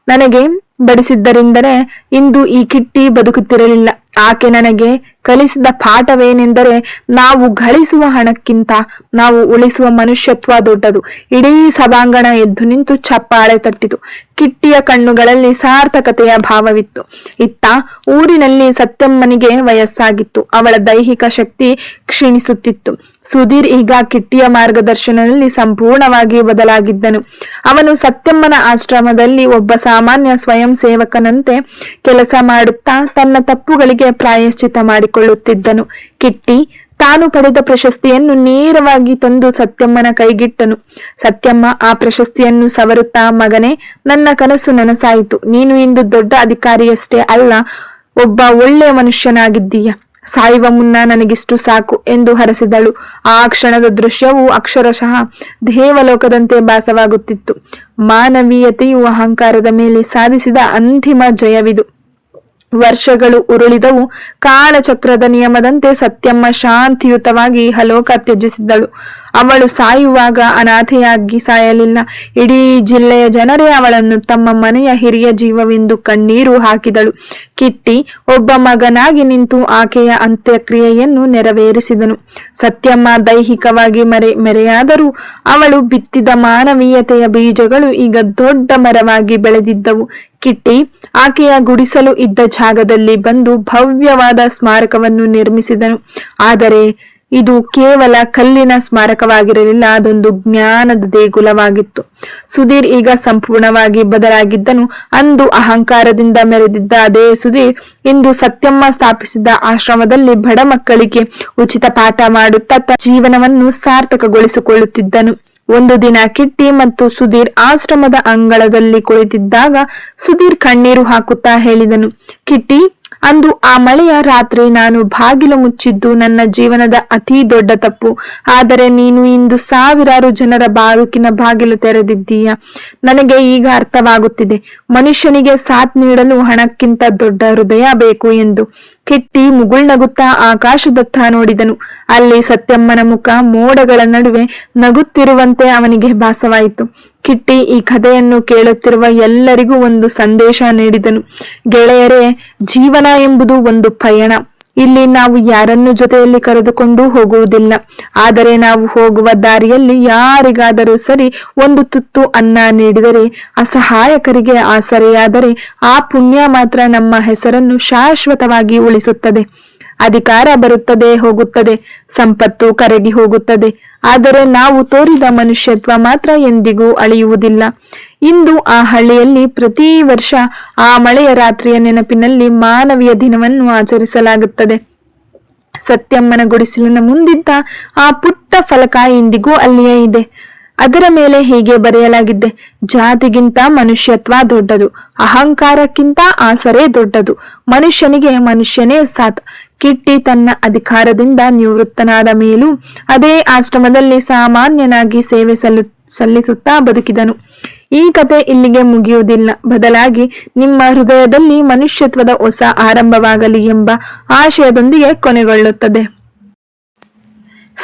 A: ನನಗೆ ಬಡಿಸಿದ್ದರಿಂದಲೇ ಇಂದು ಈ ಕಿಟ್ಟಿ ಬದುಕುತ್ತಿರಲಿಲ್ಲ. ಆಕೆ ನನಗೆ ಕಲಿಸಿದ ಪಾಠವೇನೆಂದರೆ ನಾವು ಗಳಿಸುವ ಹಣಕ್ಕಿಂತ ನಾವು ಉಳಿಸುವ ಮನುಷ್ಯತ್ವ ದೊಡ್ಡದು. ಇಡೀ ಸಭಾಂಗಣ ಎದ್ದು ನಿಂತು ಚಪ್ಪಾಳೆ ತಟ್ಟಿತು. ಕಿಟ್ಟಿಯ ಕಣ್ಣುಗಳಲ್ಲಿ ಸಾರ್ಥಕತೆಯ ಭಾವವಿತ್ತು. ಇತ್ತ ಊರಿನಲ್ಲಿ ಸತ್ಯಮ್ಮನಿಗೆ ವಯಸ್ಸಾಗಿತ್ತು. ಅವಳ ದೈಹಿಕ ಶಕ್ತಿ ಕ್ಷೀಣಿಸುತ್ತಿತ್ತು. ಸುಧೀರ್ ಈಗ ಕಿಟ್ಟಿಯ ಮಾರ್ಗದರ್ಶನದಲ್ಲಿ ಸಂಪೂರ್ಣವಾಗಿ ಬದಲಾಗಿದ್ದನು. ಅವನು ಸತ್ಯಮ್ಮನ ಆಶ್ರಮದಲ್ಲಿ ಒಬ್ಬ ಸಾಮಾನ್ಯ ಸ್ವಯಂ ಸೇವಕನಂತೆ ಕೆಲಸ ಮಾಡುತ್ತಾ ತನ್ನ ತಪ್ಪುಗಳಿಗೆ ಪ್ರಾಯಶ್ಚಿತ ಮಾಡಿಕೊಳ್ಳುತ್ತಿದ್ದನು. ಕಿಟ್ಟಿ ತಾನು ಪಡೆದ ಪ್ರಶಸ್ತಿಯನ್ನು ನೇರವಾಗಿ ತಂದು ಸತ್ಯಮ್ಮನ ಕೈಗಿಟ್ಟನು. ಸತ್ಯಮ್ಮ, ಆ ಪ್ರಶಸ್ತಿಯನ್ನು ಸವರುತ್ತಾ, ಮಗನೇ, ನನ್ನ ಕನಸು ನನಸಾಯಿತು. ನೀನು ಇಂದು ದೊಡ್ಡ ಅಧಿಕಾರಿಯಷ್ಟೇ ಅಲ್ಲ, ಒಬ್ಬ ಒಳ್ಳೆಯ ಮನುಷ್ಯನಾಗಿದ್ದೀಯ. ಸಾಯುವ ಮುನ್ನ ನನಗಿಷ್ಟು ಸಾಕು ಎಂದು ಹರಸಿದಳು. ಆ ಕ್ಷಣದ ದೃಶ್ಯವು ಅಕ್ಷರಶಃ ದೇವಲೋಕದಂತೆ ಭಾಸವಾಗುತ್ತಿತ್ತು. ಮಾನವೀಯತೆಯು ಅಹಂಕಾರದ ಮೇಲೆ ಸಾಧಿಸಿದ ಅಂತಿಮ ಜಯವಿದು. ವರ್ಷಗಳು ಉರುಳಿದವು. ಕಾಲಚಕ್ರದ ನಿಯಮದಂತೆ ಸತ್ಯಮ್ಮ ಶಾಂತಿಯುತವಾಗಿ ಹಲೋಕ ತ್ಯಜಿಸಿದ್ದಳು. ಅವಳು ಸಾಯುವಾಗ ಅನಾಥೆಯಾಗಿ ಸಾಯಲಿಲ್ಲ. ಇಡೀ ಜಿಲ್ಲೆಯ ಜನರೇ ಅವಳನ್ನು ತಮ್ಮ ಮನೆಯ ಹಿರಿಯ ಜೀವವೆಂದು ಕಣ್ಣೀರು ಹಾಕಿದಳು. ಕಿಟ್ಟಿ ಒಬ್ಬ ಮಗನಾಗಿ ನಿಂತು ಆಕೆಯ ಅಂತ್ಯಕ್ರಿಯೆಯನ್ನು ನೆರವೇರಿಸಿದನು. ಸತ್ಯಮ್ಮ ದೈಹಿಕವಾಗಿ ಮರೆ ಮೆರೆಯಾದರೂ ಅವಳು ಬಿತ್ತಿದ ಮಾನವೀಯತೆಯ ಬೀಜಗಳು ಈಗ ದೊಡ್ಡ ಮರವಾಗಿ ಬೆಳೆದಿದ್ದವು. ಕಿಟ್ಟಿ ಆಕೆಯ ಗುಡಿಸಲು ಇದ್ದ ಜಾಗದಲ್ಲಿ ಬಂದು ಭವ್ಯವಾದ ಸ್ಮಾರಕವನ್ನು ನಿರ್ಮಿಸಿದನು. ಆದರೆ ಇದು ಕೇವಲ ಕಲ್ಲಿನ ಸ್ಮಾರಕವಾಗಿರಲಿಲ್ಲ, ಅದೊಂದು ಜ್ಞಾನದ ದೇಗುಲವಾಗಿತ್ತು. ಸುಧೀರ್ ಈಗ ಸಂಪೂರ್ಣವಾಗಿ ಬದಲಾಗಿದ್ದನು. ಅಂದು ಅಹಂಕಾರದಿಂದ ಮೆರೆದಿದ್ದ ಅದೇ ಸುಧೀರ್ ಇಂದು ಸತ್ಯಮ್ಮ ಸ್ಥಾಪಿಸಿದ ಆಶ್ರಮದಲ್ಲಿ ಬಡ ಮಕ್ಕಳಿಗೆ ಉಚಿತ ಪಾಠ ಮಾಡುತ್ತಾ ತನ್ನ ಜೀವನವನ್ನು ಸಾರ್ಥಕಗೊಳಿಸಿಕೊಳ್ಳುತ್ತಿದ್ದನು. ಒಂದು ದಿನ ಕಿಟ್ಟಿ ಮತ್ತು ಸುಧೀರ್ ಆಶ್ರಮದ ಅಂಗಳದಲ್ಲಿ ಕುಳಿತಿದ್ದಾಗ ಸುಧೀರ್ ಕಣ್ಣೀರು ಹಾಕುತ್ತಾ ಹೇಳಿದನು, ಕಿಟ್ಟಿ ಅಂದು ಆ ಮಳೆಯ ರಾತ್ರಿ ನಾನು ಬಾಗಿಲು ಮುಚ್ಚಿದ್ದು ನನ್ನ ಜೀವನದ ಅತಿ ದೊಡ್ಡ ತಪ್ಪು. ಆದರೆ ನೀನು ಇಂದು ಸಾವಿರಾರು ಜನರ ಬಾಳುಕಿನ ಬಾಗಿಲು ತೆರೆದಿದ್ದೀಯ? ನನಗೆ ಈಗ ಅರ್ಥವಾಗುತ್ತಿದೆ. ಮನುಷ್ಯನಿಗೆ ಸಾಥ್ ನೀಡಲು ಹಣಕ್ಕಿಂತ ದೊಡ್ಡ ಹೃದಯ ಬೇಕು ಎಂದು. ಕಿಟ್ಟಿ ಮುಗುಳ್ನಗುತ್ತಾ ಆಕಾಶದತ್ತ ನೋಡಿದನು. ಅಲ್ಲಿ ಸತ್ಯಮ್ಮನ ಮುಖ ಮೋಡಗಳ ನಡುವೆ ನಗುತ್ತಿರುವಂತೆ ಅವನಿಗೆ ಭಾಸವಾಯಿತು. ಕಿಟ್ಟಿ ಈ ಕಥೆಯನ್ನು ಕೇಳುತ್ತಿರುವ ಎಲ್ಲರಿಗೂ ಒಂದು ಸಂದೇಶ ನೀಡಿದನು. ಗೆಳೆಯರೇ, ಜೀವನ ಎಂಬುದು ಒಂದು ಪಯಣ. ಇಲ್ಲಿ ನಾವು ಯಾರನ್ನು ಜೊತೆಯಲ್ಲಿ ಕರೆದುಕೊಂಡು ಹೋಗುವುದಿಲ್ಲ. ಆದರೆ ನಾವು ಹೋಗುವ ದಾರಿಯಲ್ಲಿ ಯಾರಿಗಾದರೂ ಸರಿ ಒಂದು ತುತ್ತು ಅನ್ನ ನೀಡಿದರೆ, ಅಸಹಾಯಕರಿಗೆ ಆಸರೆಯಾದರೆ, ಆ ಪುಣ್ಯ ಮಾತ್ರ ನಮ್ಮ ಹೆಸರನ್ನು ಶಾಶ್ವತವಾಗಿ ಉಳಿಸುತ್ತದೆ. ಅಧಿಕಾರ ಬರುತ್ತದೆ, ಹೋಗುತ್ತದೆ. ಸಂಪತ್ತು ಕರಗಿ ಹೋಗುತ್ತದೆ. ಆದರೆ ನಾವು ತೋರಿದ ಮನುಷ್ಯತ್ವ ಮಾತ್ರ ಎಂದಿಗೂ ಅಳಿಯುವುದಿಲ್ಲ. ಇಂದು ಆ ಹಳ್ಳಿಯಲ್ಲಿ ಪ್ರತಿ ವರ್ಷ ಆ ಮಳೆಯ ರಾತ್ರಿಯ ನೆನಪಿನಲ್ಲಿ ಮಾನವೀಯ ದಿನವನ್ನು ಆಚರಿಸಲಾಗುತ್ತದೆ. ಸತ್ಯಮ್ಮನ ಗುಡಿಸಲಿನ ಮುಂದಿದ್ದ ಆ ಪುಟ್ಟ ಫಲಕ ಇಂದಿಗೂ ಅಲ್ಲಿಯೇ ಇದೆ. ಅದರ ಮೇಲೆ ಹೀಗೆ ಬರೆಯಲಾಗಿದೆ, ಜಾತಿಗಿಂತ ಮನುಷ್ಯತ್ವ ದೊಡ್ಡದು, ಅಹಂಕಾರಕ್ಕಿಂತ ಆಸರೆ ದೊಡ್ಡದು, ಮನುಷ್ಯನಿಗೆ ಮನುಷ್ಯನೇ ಸಾತ್ ಕಿಟ್ಟಿ ತನ್ನ ಅಧಿಕಾರದಿಂದ ನಿವೃತ್ತನಾದ ಮೇಲೂ ಅದೇ ಆಶ್ರಮದಲ್ಲಿ ಸಾಮಾನ್ಯನಾಗಿ ಸೇವೆ ಸಲ್ಲು ಸಲ್ಲಿಸುತ್ತಾ ಬದುಕಿದನು. ಈ ಕತೆ ಇಲ್ಲಿಗೆ ಮುಗಿಯುವುದಿಲ್ಲ. ಬದಲಾಗಿ ನಿಮ್ಮ ಹೃದಯದಲ್ಲಿ ಮನುಷ್ಯತ್ವದ ಹೊಸ ಆರಂಭವಾಗಲಿ ಎಂಬ ಆಶಯದೊಂದಿಗೆ ಕೊನೆಗೊಳ್ಳುತ್ತದೆ.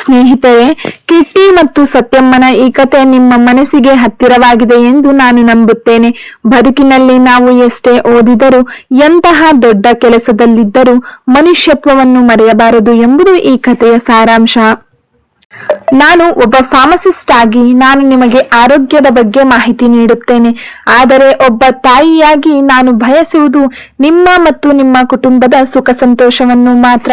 A: ಸ್ನೇಹಿತರೆ, ಕಿಟ್ಟಿ ಮತ್ತು ಸತ್ಯಮ್ಮನ ಈ ಕತೆ ನಿಮ್ಮ ಮನಸ್ಸಿಗೆ ಹತ್ತಿರವಾಗಿದೆ ಎಂದು ನಾನು ನಂಬುತ್ತೇನೆ. ಬದುಕಿನಲ್ಲಿ ನಾವು ಎಷ್ಟೇ ಓದಿದರೂ, ಎಂತಹ ದೊಡ್ಡ ಕೆಲಸದಲ್ಲಿದ್ದರೂ ಮನುಷ್ಯತ್ವವನ್ನು ಮರೆಯಬಾರದು ಎಂಬುದು ಈ ಕಥೆಯ ಸಾರಾಂಶ. ನಾನು ಒಬ್ಬ ಫಾರ್ಮಸಿಸ್ಟ್ ಆಗಿ ನಾನು ನಿಮಗೆ ಆರೋಗ್ಯದ ಬಗ್ಗೆ ಮಾಹಿತಿ ನೀಡುತ್ತೇನೆ. ಆದರೆ ಒಬ್ಬ ತಾಯಿಯಾಗಿ ನಾನು ಬಯಸುವುದು ನಿಮ್ಮ ಮತ್ತು ನಿಮ್ಮ ಕುಟುಂಬದ ಸುಖ ಸಂತೋಷವನ್ನು ಮಾತ್ರ.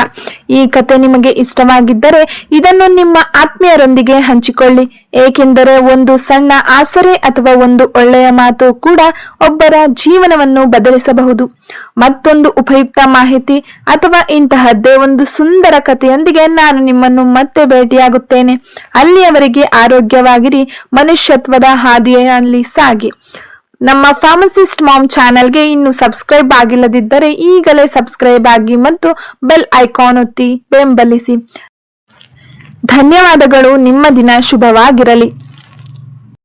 A: ಈ ಕತೆ ನಿಮಗೆ ಇಷ್ಟವಾಗಿದ್ದರೆ ಇದನ್ನು ನಿಮ್ಮ ಆತ್ಮೀಯರೊಂದಿಗೆ ಹಂಚಿಕೊಳ್ಳಿ. ಏಕೆಂದರೆ ಒಂದು ಸಣ್ಣ ಆಸರೆ ಅಥವಾ ಒಂದು ಒಳ್ಳೆಯ ಮಾತು ಕೂಡ ಒಬ್ಬರ ಜೀವನವನ್ನು ಬದಲಿಸಬಹುದು. ಮತ್ತೊಂದು ಉಪಯುಕ್ತ ಮಾಹಿತಿ ಅಥವಾ ಇಂತಹದ್ದೇ ಒಂದು ಸುಂದರ ಕಥೆಯೊಂದಿಗೆ ನಾನು ನಿಮ್ಮನ್ನು ಮತ್ತೆ ಭೇಟಿಯಾಗುತ್ತೇನೆ. ಅಲ್ಲಿಯವರೆಗೆ ಆರೋಗ್ಯವಾಗಿರಿ, ಮನುಷ್ಯತ್ವದ ಹಾದಿಯಲ್ಲಿ ಸಾಗಿ. ನಮ್ಮ ಫಾರ್ಮಸಿಸ್ಟ್ ಮಾಮ್ ಚಾನೆಲ್ಗೆ ಇನ್ನು ಸಬ್ಸ್ಕ್ರೈಬ್ ಆಗಿಲ್ಲದಿದ್ದರೆ ಈಗಲೇ ಸಬ್ಸ್ಕ್ರೈಬ್ ಆಗಿ ಮತ್ತು ಬೆಲ್ ಐಕಾನ್ ಒತ್ತಿ ಬೆಂಬಲಿಸಿ. ಧನ್ಯವಾದಗಳು. ನಿಮ್ಮ ದಿನ ಶುಭವಾಗಿರಲಿ.